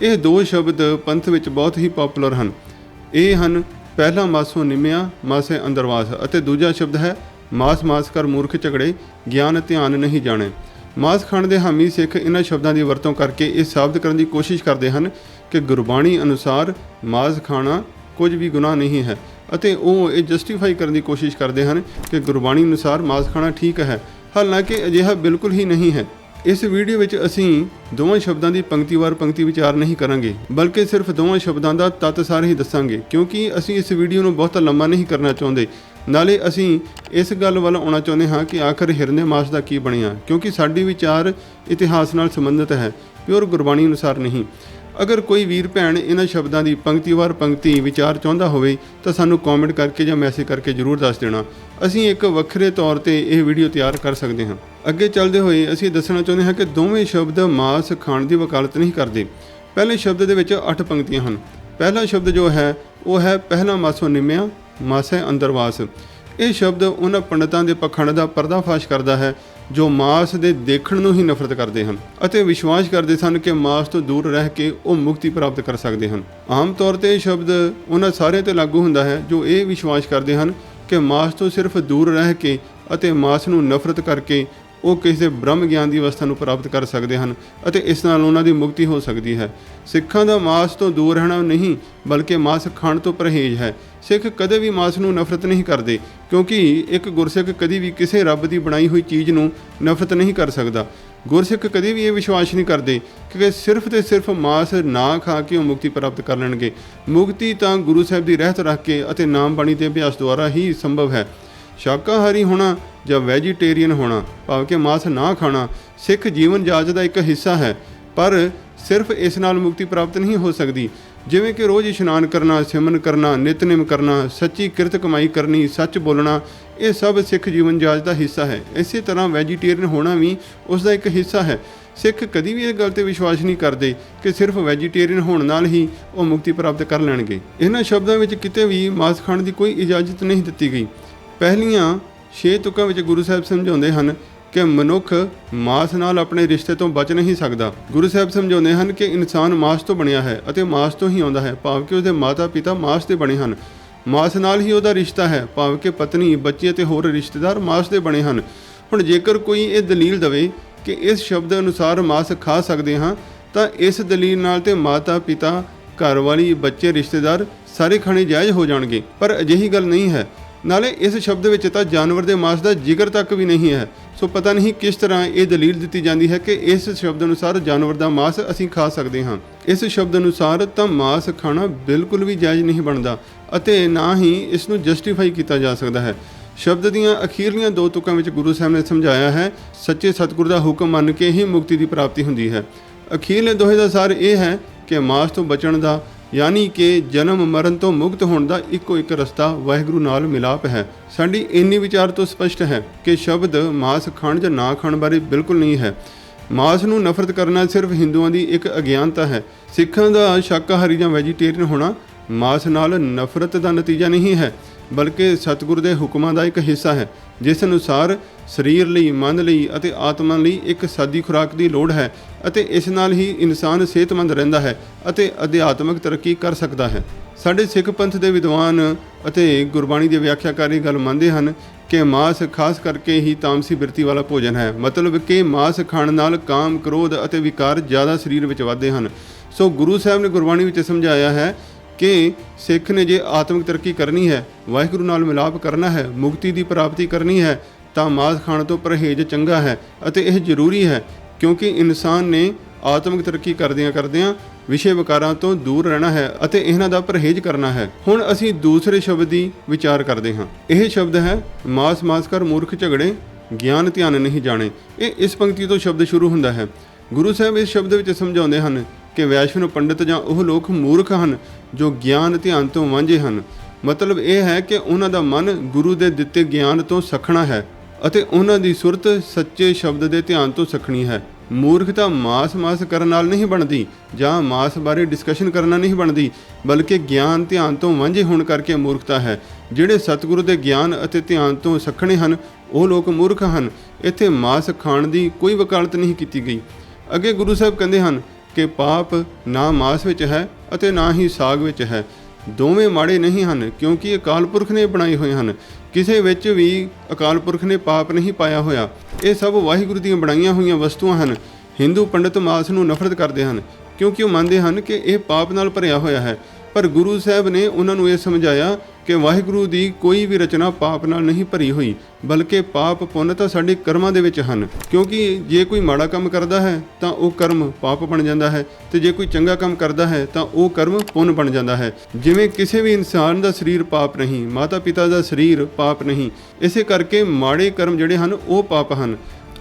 ਇਹ ਦੋ ਸ਼ਬਦ ਪੰਥ ਵਿੱਚ ਬਹੁਤ ਹੀ ਪਪੂਲਰ ਹਨ। ਇਹ ਹਨ, ਪਹਿਲਾ ਮਾਸੋਂ ਨਿਮਿਆ, ਮਾਸੇ ਅੰਦਰਵਾਸ ਅਤੇ ਦੂਜਾ ਸ਼ਬਦ ਹੈ, ਮਾਸ ਮਾਸ ਕਰ ਮੂਰਖ ਝਗੜੇ, ਗਿਆਨ ਧਿਆਨ ਨਹੀਂ ਜਾਣੇ। ਮਾਸ ਖਾਣ ਦੇ ਹਾਮੀ ਸਿੱਖ ਇਹਨਾਂ ਸ਼ਬਦਾਂ ਦੀ ਵਰਤੋਂ ਕਰਕੇ ਇਹ ਸਾਬਤ ਕਰਨ ਦੀ ਕੋਸ਼ਿਸ਼ ਕਰਦੇ ਹਨ ਕਿ ਗੁਰਬਾਣੀ ਅਨੁਸਾਰ ਮਾਸ ਖਾਣਾ ਕੁਝ ਵੀ ਗੁਨਾਹ ਨਹੀਂ ਹੈ। ਅਤੇ ਉਹ ਇਹ ਜਸਟੀਫਾਈ ਕਰਨ ਦੀ ਕੋਸ਼ਿਸ਼ ਕਰਦੇ ਹਨ ਕਿ ਗੁਰਬਾਣੀ ਅਨੁਸਾਰ ਮਾਸ ਖਾਣਾ ਠੀਕ ਹੈ। ਹਾਲਾਂਕਿ ਅਜਿਹਾ ਬਿਲਕੁਲ ਹੀ ਨਹੀਂ ਹੈ। ਇਸ ਵੀਡੀਓ ਵਿੱਚ ਅਸੀਂ ਦੋਵਾਂ ਸ਼ਬਦਾਂ ਦੀ ਪੰਕਤੀਵਾਰ ਪੰਕਤੀ ਵਿਚਾਰ ਨਹੀਂ ਕਰਾਂਗੇ, ਬਲਕਿ ਸਿਰਫ ਦੋਵਾਂ ਸ਼ਬਦਾਂ ਦਾ ਤੱਤਸਾਰ ਹੀ ਦੱਸਾਂਗੇ, ਕਿਉਂਕਿ ਅਸੀਂ ਇਸ ਵੀਡੀਓ ਨੂੰ ਬਹੁਤ ਲੰਮਾ ਨਹੀਂ ਕਰਨਾ ਚਾਹੁੰਦੇ। ਨਾਲੇ ਅਸੀਂ ਇਸ ਗੱਲ ਵੱਲ ਆਉਣਾ ਚਾਹੁੰਦੇ ਹਾਂ ਕਿ ਆਖਰ ਹਿਰਨੇ ਮਾਸ ਦਾ ਕੀ ਬਣਿਆ, ਕਿਉਂਕਿ ਸਾਡੀ ਵਿਚਾਰ ਇਤਿਹਾਸ ਨਾਲ ਸੰਬੰਧਿਤ ਹੈ, ਪਿਓਰ ਗੁਰਬਾਣੀ ਅਨੁਸਾਰ ਨਹੀਂ। ਅਗਰ ਕੋਈ ਵੀਰ ਭੈਣ ਇਹਨਾਂ ਸ਼ਬਦਾਂ ਦੀ ਪੰਕਤੀਵਾਰ ਪੰਕਤੀ ਵਿਚਾਰ ਚਾਹੁੰਦਾ ਹੋਵੇ, ਤਾਂ ਸਾਨੂੰ ਕਮੈਂਟ ਕਰਕੇ ਜਾਂ ਮੈਸੇਜ ਕਰਕੇ ਜਰੂਰ ਦੱਸ ਦੇਣਾ। ਅਸੀਂ ਇੱਕ ਵੱਖਰੇ ਤੌਰ ਤੇ ਇਹ ਵੀਡੀਓ ਤਿਆਰ ਕਰ ਸਕਦੇ ਹਾਂ। ਅੱਗੇ ਚੱਲਦੇ ਹੋਏ ਅਸੀਂ ਦੱਸਣਾ ਚਾਹੁੰਦੇ ਹਾਂ ਕਿ ਦੋਵੇਂ ਸ਼ਬਦ ਮਾਸ ਖਾਣ ਦੀ ਵਕਾਲਤ ਨਹੀਂ ਕਰਦੇ। ਪਹਿਲੇ ਸ਼ਬਦ ਦੇ ਵਿੱਚ 8 ਪੰਕਤੀਆਂ ਹਨ। ਪਹਿਲਾ ਸ਼ਬਦ ਜੋ ਹੈ, ਉਹ ਹੈ ਪਹਿਲਾ ਮਾਸੋ ਨਿਮਿਆ, ਮਾਸੈ ਅੰਦਰਵਾਸ ਇਹ ਸ਼ਬਦ ਉਹਨਾਂ ਪੰਡਤਾਂ ਦੇ ਪਖੰਡ ਦਾ ਪਰਦਾਫਾਸ਼ ਕਰਦਾ ਹੈ ਜੋ ਮਾਸ ਦੇ ਦੇਖਣ ਨੂੰ ਹੀ ਨਫ਼ਰਤ ਕਰਦੇ ਹਨ ਅਤੇ ਵਿਸ਼ਵਾਸ ਕਰਦੇ ਸਨ ਕਿ ਮਾਸ ਤੋਂ ਦੂਰ ਰਹਿ ਕੇ ਉਹ ਮੁਕਤੀ ਪ੍ਰਾਪਤ ਕਰ ਸਕਦੇ ਹਨ। ਆਮ ਤੌਰ ਤੇ ਇਹ ਸ਼ਬਦ ਉਹਨਾਂ ਸਾਰਿਆਂ ਤੇ ਲਾਗੂ ਹੁੰਦਾ ਹੈ ਜੋ ਇਹ ਵਿਸ਼ਵਾਸ ਕਰਦੇ ਹਨ ਕਿ ਮਾਸ ਤੋਂ ਸਿਰਫ ਦੂਰ ਰਹਿ ਕੇ ਅਤੇ ਮਾਸ ਨੂੰ ਨਫ਼ਰਤ ਕਰਕੇ ਉਹ ਕਿਸੇ ਬ੍ਰਹਮ ਗਿਆਨ ਦੀ ਅਵਸਥਾ ਨੂੰ ਪ੍ਰਾਪਤ ਕਰ ਸਕਦੇ ਹਨ ਅਤੇ ਇਸ ਨਾਲ ਉਹਨਾਂ ਦੀ ਮੁਕਤੀ ਹੋ ਸਕਦੀ ਹੈ। ਸਿੱਖਾਂ ਦਾ ਮਾਸ ਤੋਂ ਦੂਰ ਰਹਿਣਾ ਨਹੀਂ, ਬਲਕਿ ਮਾਸ ਖਾਣ ਤੋਂ ਪਰਹੇਜ਼ ਹੈ। ਸਿੱਖ ਕਦੇ ਵੀ ਮਾਸ ਨੂੰ ਨਫ਼ਰਤ ਨਹੀਂ ਕਰਦੇ, ਕਿਉਂਕਿ ਇੱਕ ਗੁਰਸਿੱਖ ਕਦੀ ਵੀ ਕਿਸੇ ਰੱਬ ਦੀ ਬਣਾਈ ਹੋਈ ਚੀਜ਼ ਨੂੰ ਨਫ਼ਰਤ ਨਹੀਂ ਕਰ ਸਕਦਾ। ਗੁਰਸਿੱਖ ਕਦੇ ਵੀ ਇਹ ਵਿਸ਼ਵਾਸ ਨਹੀਂ ਕਰਦੇ ਕਿ ਸਿਰਫ ਤੇ ਸਿਰਫ ਮਾਸ ਨਾ ਖਾ ਕੇ ਉਹ ਮੁਕਤੀ ਪ੍ਰਾਪਤ ਕਰ ਲੈਣਗੇ। ਮੁਕਤੀ ਤਾਂ ਗੁਰੂ ਸਾਹਿਬ ਦੀ ਰਹਿਤ ਰੱਖ ਕੇ ਅਤੇ ਨਾਮ ਬਾਣੀ ਦੇ ਅਭਿਆਸ ਦੁਆਰਾ ਹੀ ਸੰਭਵ ਹੈ। ਸ਼ਾਕਾਹਾਰੀ ਹੋਣਾ ਜਾਂ ਵੈਜੀਟੇਰੀਅਨ ਹੋਣਾ, ਭਾਵ ਕਿ ਮਾਸ ਨਾ ਖਾਣਾ, ਸਿੱਖ ਜੀਵਨ ਜਾਚ ਦਾ ਇੱਕ ਹਿੱਸਾ ਹੈ, ਪਰ ਸਿਰਫ ਇਸ ਨਾਲ ਮੁਕਤੀ ਪ੍ਰਾਪਤ ਨਹੀਂ ਹੋ ਸਕਦੀ। ਜਿਵੇਂ ਕਿ ਰੋਜ਼ ਇਸ਼ਨਾਨ ਕਰਨਾ, ਸਿਮਰਨ ਕਰਨਾ, ਨਿਤਨੇਮ ਕਰਨਾ, ਸੱਚੀ ਕਿਰਤ ਕਮਾਈ ਕਰਨੀ, ਸੱਚ ਬੋਲਣਾ, ਇਹ ਸਭ ਸਿੱਖ ਜੀਵਨ ਜਾਚ ਦਾ ਹਿੱਸਾ ਹੈ। ਇਸੇ ਤਰ੍ਹਾਂ ਵੈਜੀਟੇਰੀਅਨ ਹੋਣਾ ਵੀ ਉਸ ਦਾ ਇੱਕ ਹਿੱਸਾ ਹੈ। ਸਿੱਖ ਕਦੀ ਵੀ ਇਸ ਗੱਲ ਤੇ ਵਿਸ਼ਵਾਸ ਨਹੀਂ ਕਰਦੇ ਕਿ ਸਿਰਫ ਵੈਜੀਟੇਰੀਅਨ ਹੋਣ ਨਾਲ ਹੀ ਉਹ ਮੁਕਤੀ ਪ੍ਰਾਪਤ ਕਰ ਲੈਣਗੇ। ਇਹਨਾਂ ਸ਼ਬਦਾਂ ਵਿੱਚ ਕਿਤੇ ਵੀ ਮਾਸ ਖਾਣ ਦੀ ਕੋਈ ਇਜਾਜ਼ਤ ਨਹੀਂ ਦਿੱਤੀ ਗਈ। ਪਹਿਲੀਆਂ ਛੇ ਤੁਕਾਂ ਵਿੱਚ ਗੁਰੂ ਸਾਹਿਬ ਸਮਝਾਉਂਦੇ ਹਨ ਕਿ ਮਨੁੱਖ ਮਾਸ ਨਾਲ ਆਪਣੇ ਰਿਸ਼ਤੇ ਤੋਂ ਬਚ ਨਹੀਂ ਸਕਦਾ। ਗੁਰੂ ਸਾਹਿਬ ਸਮਝਾਉਂਦੇ ਹਨ ਕਿ ਇਨਸਾਨ ਮਾਸ ਤੋਂ ਬਣਿਆ ਹੈ ਅਤੇ ਮਾਸ ਤੋਂ ਹੀ ਆਉਂਦਾ ਹੈ, ਭਾਵ ਕਿ ਉਸਦੇ ਮਾਤਾ-ਪਿਤਾ ਮਾਸ ਦੇ ਬਣੇ ਹਨ। ਮਾਸ ਨਾਲ ਹੀ ਉਹਦਾ ਰਿਸ਼ਤਾ ਹੈ, ਭਾਵ ਕਿ ਪਤਨੀ, ਬੱਚੇ ਅਤੇ ਹੋਰ ਰਿਸ਼ਤੇਦਾਰ ਮਾਸ ਦੇ ਬਣੇ ਹਨ। ਹੁਣ ਜੇਕਰ ਕੋਈ ਇਹ ਦਲੀਲ ਦਵੇ ਕਿ ਇਸ ਸ਼ਬਦ ਅਨੁਸਾਰ ਮਾਸ ਖਾ ਸਕਦੇ ਹਾਂ, ਤਾਂ ਇਸ ਦਲੀਲ ਨਾਲ ਤੇ ਮਾਤਾ-ਪਿਤਾ ਘਰ ਵਾਲੀ ਬੱਚੇ, ਰਿਸ਼ਤੇਦਾਰ ਸਾਰੇ ਖਾਣੇ ਜਾਇਜ਼ ਹੋ ਜਾਣਗੇ। ਪਰ ਅਜਿਹੀ ਗੱਲ ਨਹੀਂ ਹੈ। ਨਾਲੇ ਇਸ ਸ਼ਬਦ ਵਿੱਚ ਤਾਂ ਜਾਨਵਰ ਦੇ ਮਾਸ ਦਾ ਜ਼ਿਕਰ ਤੱਕ ਵੀ ਨਹੀਂ ਹੈ। ਸੋ ਪਤਾ ਨਹੀਂ ਕਿਸ ਤਰ੍ਹਾਂ ਇਹ ਦਲੀਲ ਦਿੱਤੀ ਜਾਂਦੀ ਹੈ ਕਿ ਇਸ ਸ਼ਬਦ ਅਨੁਸਾਰ ਜਾਨਵਰ ਦਾ ਮਾਸ ਅਸੀਂ ਖਾ ਸਕਦੇ ਹਾਂ। ਇਸ ਸ਼ਬਦ ਅਨੁਸਾਰ ਤਾਂ ਮਾਸ ਖਾਣਾ ਬਿਲਕੁਲ ਵੀ ਜਾਇਜ਼ ਨਹੀਂ ਬਣਦਾ ਅਤੇ ਨਾ ਹੀ ਇਸ ਨੂੰ ਜਸਟੀਫਾਈ ਕੀਤਾ ਜਾ ਸਕਦਾ ਹੈ। ਸ਼ਬਦ ਦੀਆਂ ਅਖੀਰਲੀਆਂ ਦੋ ਤੁਕਾਂ ਵਿੱਚ ਗੁਰੂ ਸਾਹਿਬ ਨੇ ਸਮਝਾਇਆ ਹੈ, ਸੱਚੇ ਸਤਿਗੁਰ ਦਾ ਹੁਕਮ ਮੰਨ ਕੇ ਹੀ ਮੁਕਤੀ ਦੀ ਪ੍ਰਾਪਤੀ ਹੁੰਦੀ ਹੈ। ਅਖੀਰਲੇ ਦੋਹੇ ਦਾ ਸਾਰ ਇਹ ਹੈ ਕਿ ਮਾਸ ਤੋਂ ਬਚਣ ਦਾ ਯਾਨੀ ਕਿ ਜਨਮ ਮਰਨ ਤੋਂ ਮੁਕਤ ਹੋਣ ਦਾ ਇੱਕੋ ਇੱਕ ਰਸਤਾ ਵਾਹਿਗੁਰੂ ਨਾਲ ਮਿਲਾਪ ਹੈ। ਸਾਡੀ ਇੰਨੀ ਵਿਚਾਰ ਤੋਂ ਸਪਸ਼ਟ ਹੈ ਕਿ ਸ਼ਬਦ ਮਾਸ ਖਾਣ ਜਾਂ ਨਾ ਖਾਣ ਬਾਰੇ ਬਿਲਕੁਲ ਨਹੀਂ ਹੈ। ਮਾਸ ਨੂੰ ਨਫ਼ਰਤ ਕਰਨਾ ਸਿਰਫ ਹਿੰਦੂਆਂ ਦੀ ਇੱਕ ਅਗਿਆਨਤਾ ਹੈ। ਸਿੱਖਾਂ ਦਾ ਸ਼ਾਕਾਹਾਰੀ ਜਾਂ ਵੈਜੀਟੇਰੀਅਨ ਹੋਣਾ ਮਾਸ ਨਾਲ ਨਫ਼ਰਤ ਦਾ ਨਤੀਜਾ ਨਹੀਂ ਹੈ। ਬਲਕਿ ਸਤਿਗੁਰ ਦੇ ਹੁਕਮਾਂ ਦਾ ਇੱਕ ਹਿੱਸਾ ਹੈ, ਜਿਸ ਅਨੁਸਾਰ ਸਰੀਰ ਲਈ, ਮਨ ਲਈ ਅਤੇ ਆਤਮਾ ਲਈ ਇੱਕ ਸਾਦੀ ਖੁਰਾਕ ਦੀ ਲੋੜ ਹੈ ਅਤੇ ਇਸ ਨਾਲ ਹੀ ਇਨਸਾਨ ਸਿਹਤਮੰਦ ਰਹਿੰਦਾ ਹੈ ਅਤੇ ਅਧਿਆਤਮਿਕ ਤਰੱਕੀ ਕਰ ਸਕਦਾ ਹੈ। ਸਾਡੇ ਸਿੱਖ ਪੰਥ ਦੇ ਵਿਦਵਾਨ ਅਤੇ ਗੁਰਬਾਣੀ ਦੇ ਵਿਆਖਿਆਕਾਰੀ ਗੱਲ ਮੰਨਦੇ ਹਨ ਕਿ ਮਾਸ ਖਾਸ ਕਰਕੇ ਹੀ ਤਾਮਸੀ ਬਿਰਤੀ ਵਾਲਾ ਭੋਜਨ ਹੈ। ਮਤਲਬ ਕਿ ਮਾਸ ਖਾਣ ਨਾਲ ਕਾਮ, ਕ੍ਰੋਧ ਅਤੇ ਵਿਕਾਰ ਜ਼ਿਆਦਾ ਸਰੀਰ ਵਿੱਚ ਵੱਧਦੇ ਹਨ। ਸੋ ਗੁਰੂ ਸਾਹਿਬ ਨੇ ਗੁਰਬਾਣੀ ਵਿੱਚ ਸਮਝਾਇਆ ਹੈ ਕਿ ਸਿੱਖ ਨੇ ਜੇ ਆਤਮਿਕ ਤਰੱਕੀ ਕਰਨੀ ਹੈ, ਵਾਹਿਗੁਰੂ ਨਾਲ ਮਿਲਾਪ ਕਰਨਾ ਹੈ, ਮੁਕਤੀ ਦੀ ਪ੍ਰਾਪਤੀ ਕਰਨੀ ਹੈ, ਤਾਂ ਮਾਸ ਖਾਣ ਤੋਂ ਪਰਹੇਜ਼ ਚੰਗਾ ਹੈ ਅਤੇ ਇਹ ਜ਼ਰੂਰੀ ਹੈ ਕਿਉਂਕਿ ਇਨਸਾਨ ਨੇ ਆਤਮਿਕ ਤਰੱਕੀ ਕਰਦਿਆਂ ਕਰਦਿਆਂ ਵਿਸ਼ੇ ਵਿਕਾਰਾਂ ਤੋਂ ਦੂਰ ਰਹਿਣਾ ਹੈ ਅਤੇ ਇਹਨਾਂ ਦਾ ਪਰਹੇਜ਼ ਕਰਨਾ ਹੈ। ਹੁਣ ਅਸੀਂ ਦੂਸਰੇ ਸ਼ਬਦ ਦੀ ਵਿਚਾਰ ਕਰਦੇ ਹਾਂ। ਇਹ ਸ਼ਬਦ ਹੈ, ਮਾਸ ਮਾਸ ਕਰ ਮੂਰਖ ਝਗੜੇ, ਗਿਆਨ ਧਿਆਨ ਨਹੀਂ ਜਾਣੇ। ਇਹ ਇਸ ਪੰਕਤੀ ਤੋਂ ਸ਼ਬਦ ਸ਼ੁਰੂ ਹੁੰਦਾ ਹੈ। ਗੁਰੂ ਸਾਹਿਬ ਇਸ ਸ਼ਬਦ ਵਿੱਚ ਸਮਝਾਉਂਦੇ ਹਨ ਕਿ ਵੈਸ਼ਨਵ ਪੰਡਿਤ ਜਾਂ ਉਹ ਲੋਕ ਮੂਰਖ ਹਨ ਜੋ ਗਿਆਨ ਧਿਆਨ ਤੋਂ ਵਾਂਝੇ ਹਨ। ਮਤਲਬ ਇਹ ਹੈ ਕਿ ਉਹਨਾਂ ਦਾ ਮਨ ਗੁਰੂ ਦੇ ਦਿੱਤੇ ਗਿਆਨ ਤੋਂ ਸਖਣਾ ਹੈ ਅਤੇ ਉਹਨਾਂ ਦੀ ਸੁਰਤ ਸੱਚੇ ਸ਼ਬਦ ਦੇ ਧਿਆਨ ਤੋਂ ਸਖਣੀ ਹੈ। ਮੂਰਖਤਾ ਮਾਸ-ਮਾਸ ਕਰਨ ਨਾਲ ਨਹੀਂ ਬਣਦੀ ਜਾਂ ਮਾਸ ਬਾਰੇ ਡਿਸਕਸ਼ਨ ਕਰਨਾ ਨਹੀਂ ਬਣਦੀ, ਬਲਕਿ ਗਿਆਨ ਧਿਆਨ ਤੋਂ ਵਾਂਝੇ ਹੋਣ ਕਰਕੇ ਮੂਰਖਤਾ ਹੈ। ਜਿਹੜੇ ਸਤਿਗੁਰੂ ਦੇ ਗਿਆਨ ਅਤੇ ਧਿਆਨ ਤੋਂ ਸਖਣੇ ਹਨ, ਉਹ ਲੋਕ ਮੂਰਖ ਹਨ। ਇੱਥੇ ਮਾਸ ਖਾਣ ਦੀ ਕੋਈ ਵਕਾਲਤ ਨਹੀਂ ਕੀਤੀ ਗਈ। ਅੱਗੇ ਗੁਰੂ ਸਾਹਿਬ ਕਹਿੰਦੇ ਹਨ ਕਿ ਪਾਪ ਨਾ ਮਾਸ ਵਿੱਚ ਹੈ ਅਤੇ ਨਾ ਹੀ ਸਾਗ ਵਿੱਚ ਹੈ। ਦੋਵੇਂ ਮਾੜੇ ਨਹੀਂ ਹਨ, ਕਿਉਂਕਿ ਅਕਾਲ ਪੁਰਖ ਨੇ ਬਣਾਏ ਹੋਏ ਹਨ। ਕਿਸੇ ਵਿੱਚ ਵੀ ਅਕਾਲ ਪੁਰਖ ਨੇ ਪਾਪ ਨਹੀਂ ਪਾਇਆ ਹੋਇਆ। ਇਹ ਸਭ ਵਾਹਿਗੁਰੂ ਦੀਆਂ ਬਣਾਈਆਂ ਹੋਈਆਂ ਵਸਤੂਆਂ ਹਨ। ਹਿੰਦੂ ਪੰਡਤ ਮਾਸ ਨੂੰ ਨਫ਼ਰਤ ਕਰਦੇ ਹਨ, ਕਿਉਂਕਿ ਉਹ ਮੰਨਦੇ ਹਨ ਕਿ ਇਹ ਪਾਪ ਨਾਲ ਭਰਿਆ ਹੋਇਆ ਹੈ। ਪਰ ਗੁਰੂ ਸਾਹਿਬ ਨੇ ਉਹਨਾਂ ਨੂੰ ਇਹ ਸਮਝਾਇਆ ਕਿ ਵਾਹਿਗੁਰੂ ਦੀ ਕੋਈ ਵੀ ਰਚਨਾ ਪਾਪ ਨਾਲ ਨਹੀਂ ਭਰੀ ਹੋਈ, ਬਲਕਿ ਪਾਪ ਪੁੰਨ ਤਾਂ ਸਾਡੇ ਕਰਮਾਂ ਦੇ ਵਿੱਚ ਹਨ। ਕਿਉਂਕਿ ਜੇ ਕੋਈ ਮਾੜਾ ਕੰਮ ਕਰਦਾ ਹੈ, ਤਾਂ ਉਹ ਕਰਮ ਪਾਪ ਬਣ ਜਾਂਦਾ ਹੈ, ਤੇ ਜੇ ਕੋਈ ਚੰਗਾ ਕੰਮ ਕਰਦਾ ਹੈ, ਤਾਂ ਉਹ ਕਰਮ ਪੁੰਨ ਬਣ ਜਾਂਦਾ ਹੈ। ਜਿਵੇਂ ਕਿਸੇ ਵੀ ਇਨਸਾਨ ਦਾ ਸਰੀਰ ਪਾਪ ਨਹੀਂ ਮਾਤਾ ਪਿਤਾ ਦਾ ਸਰੀਰ ਪਾਪ ਨਹੀਂ, ਇਸੇ ਕਰਕੇ ਮਾੜੇ ਕਰਮ ਜਿਹੜੇ ਹਨ, ਉਹ ਪਾਪ ਹਨ।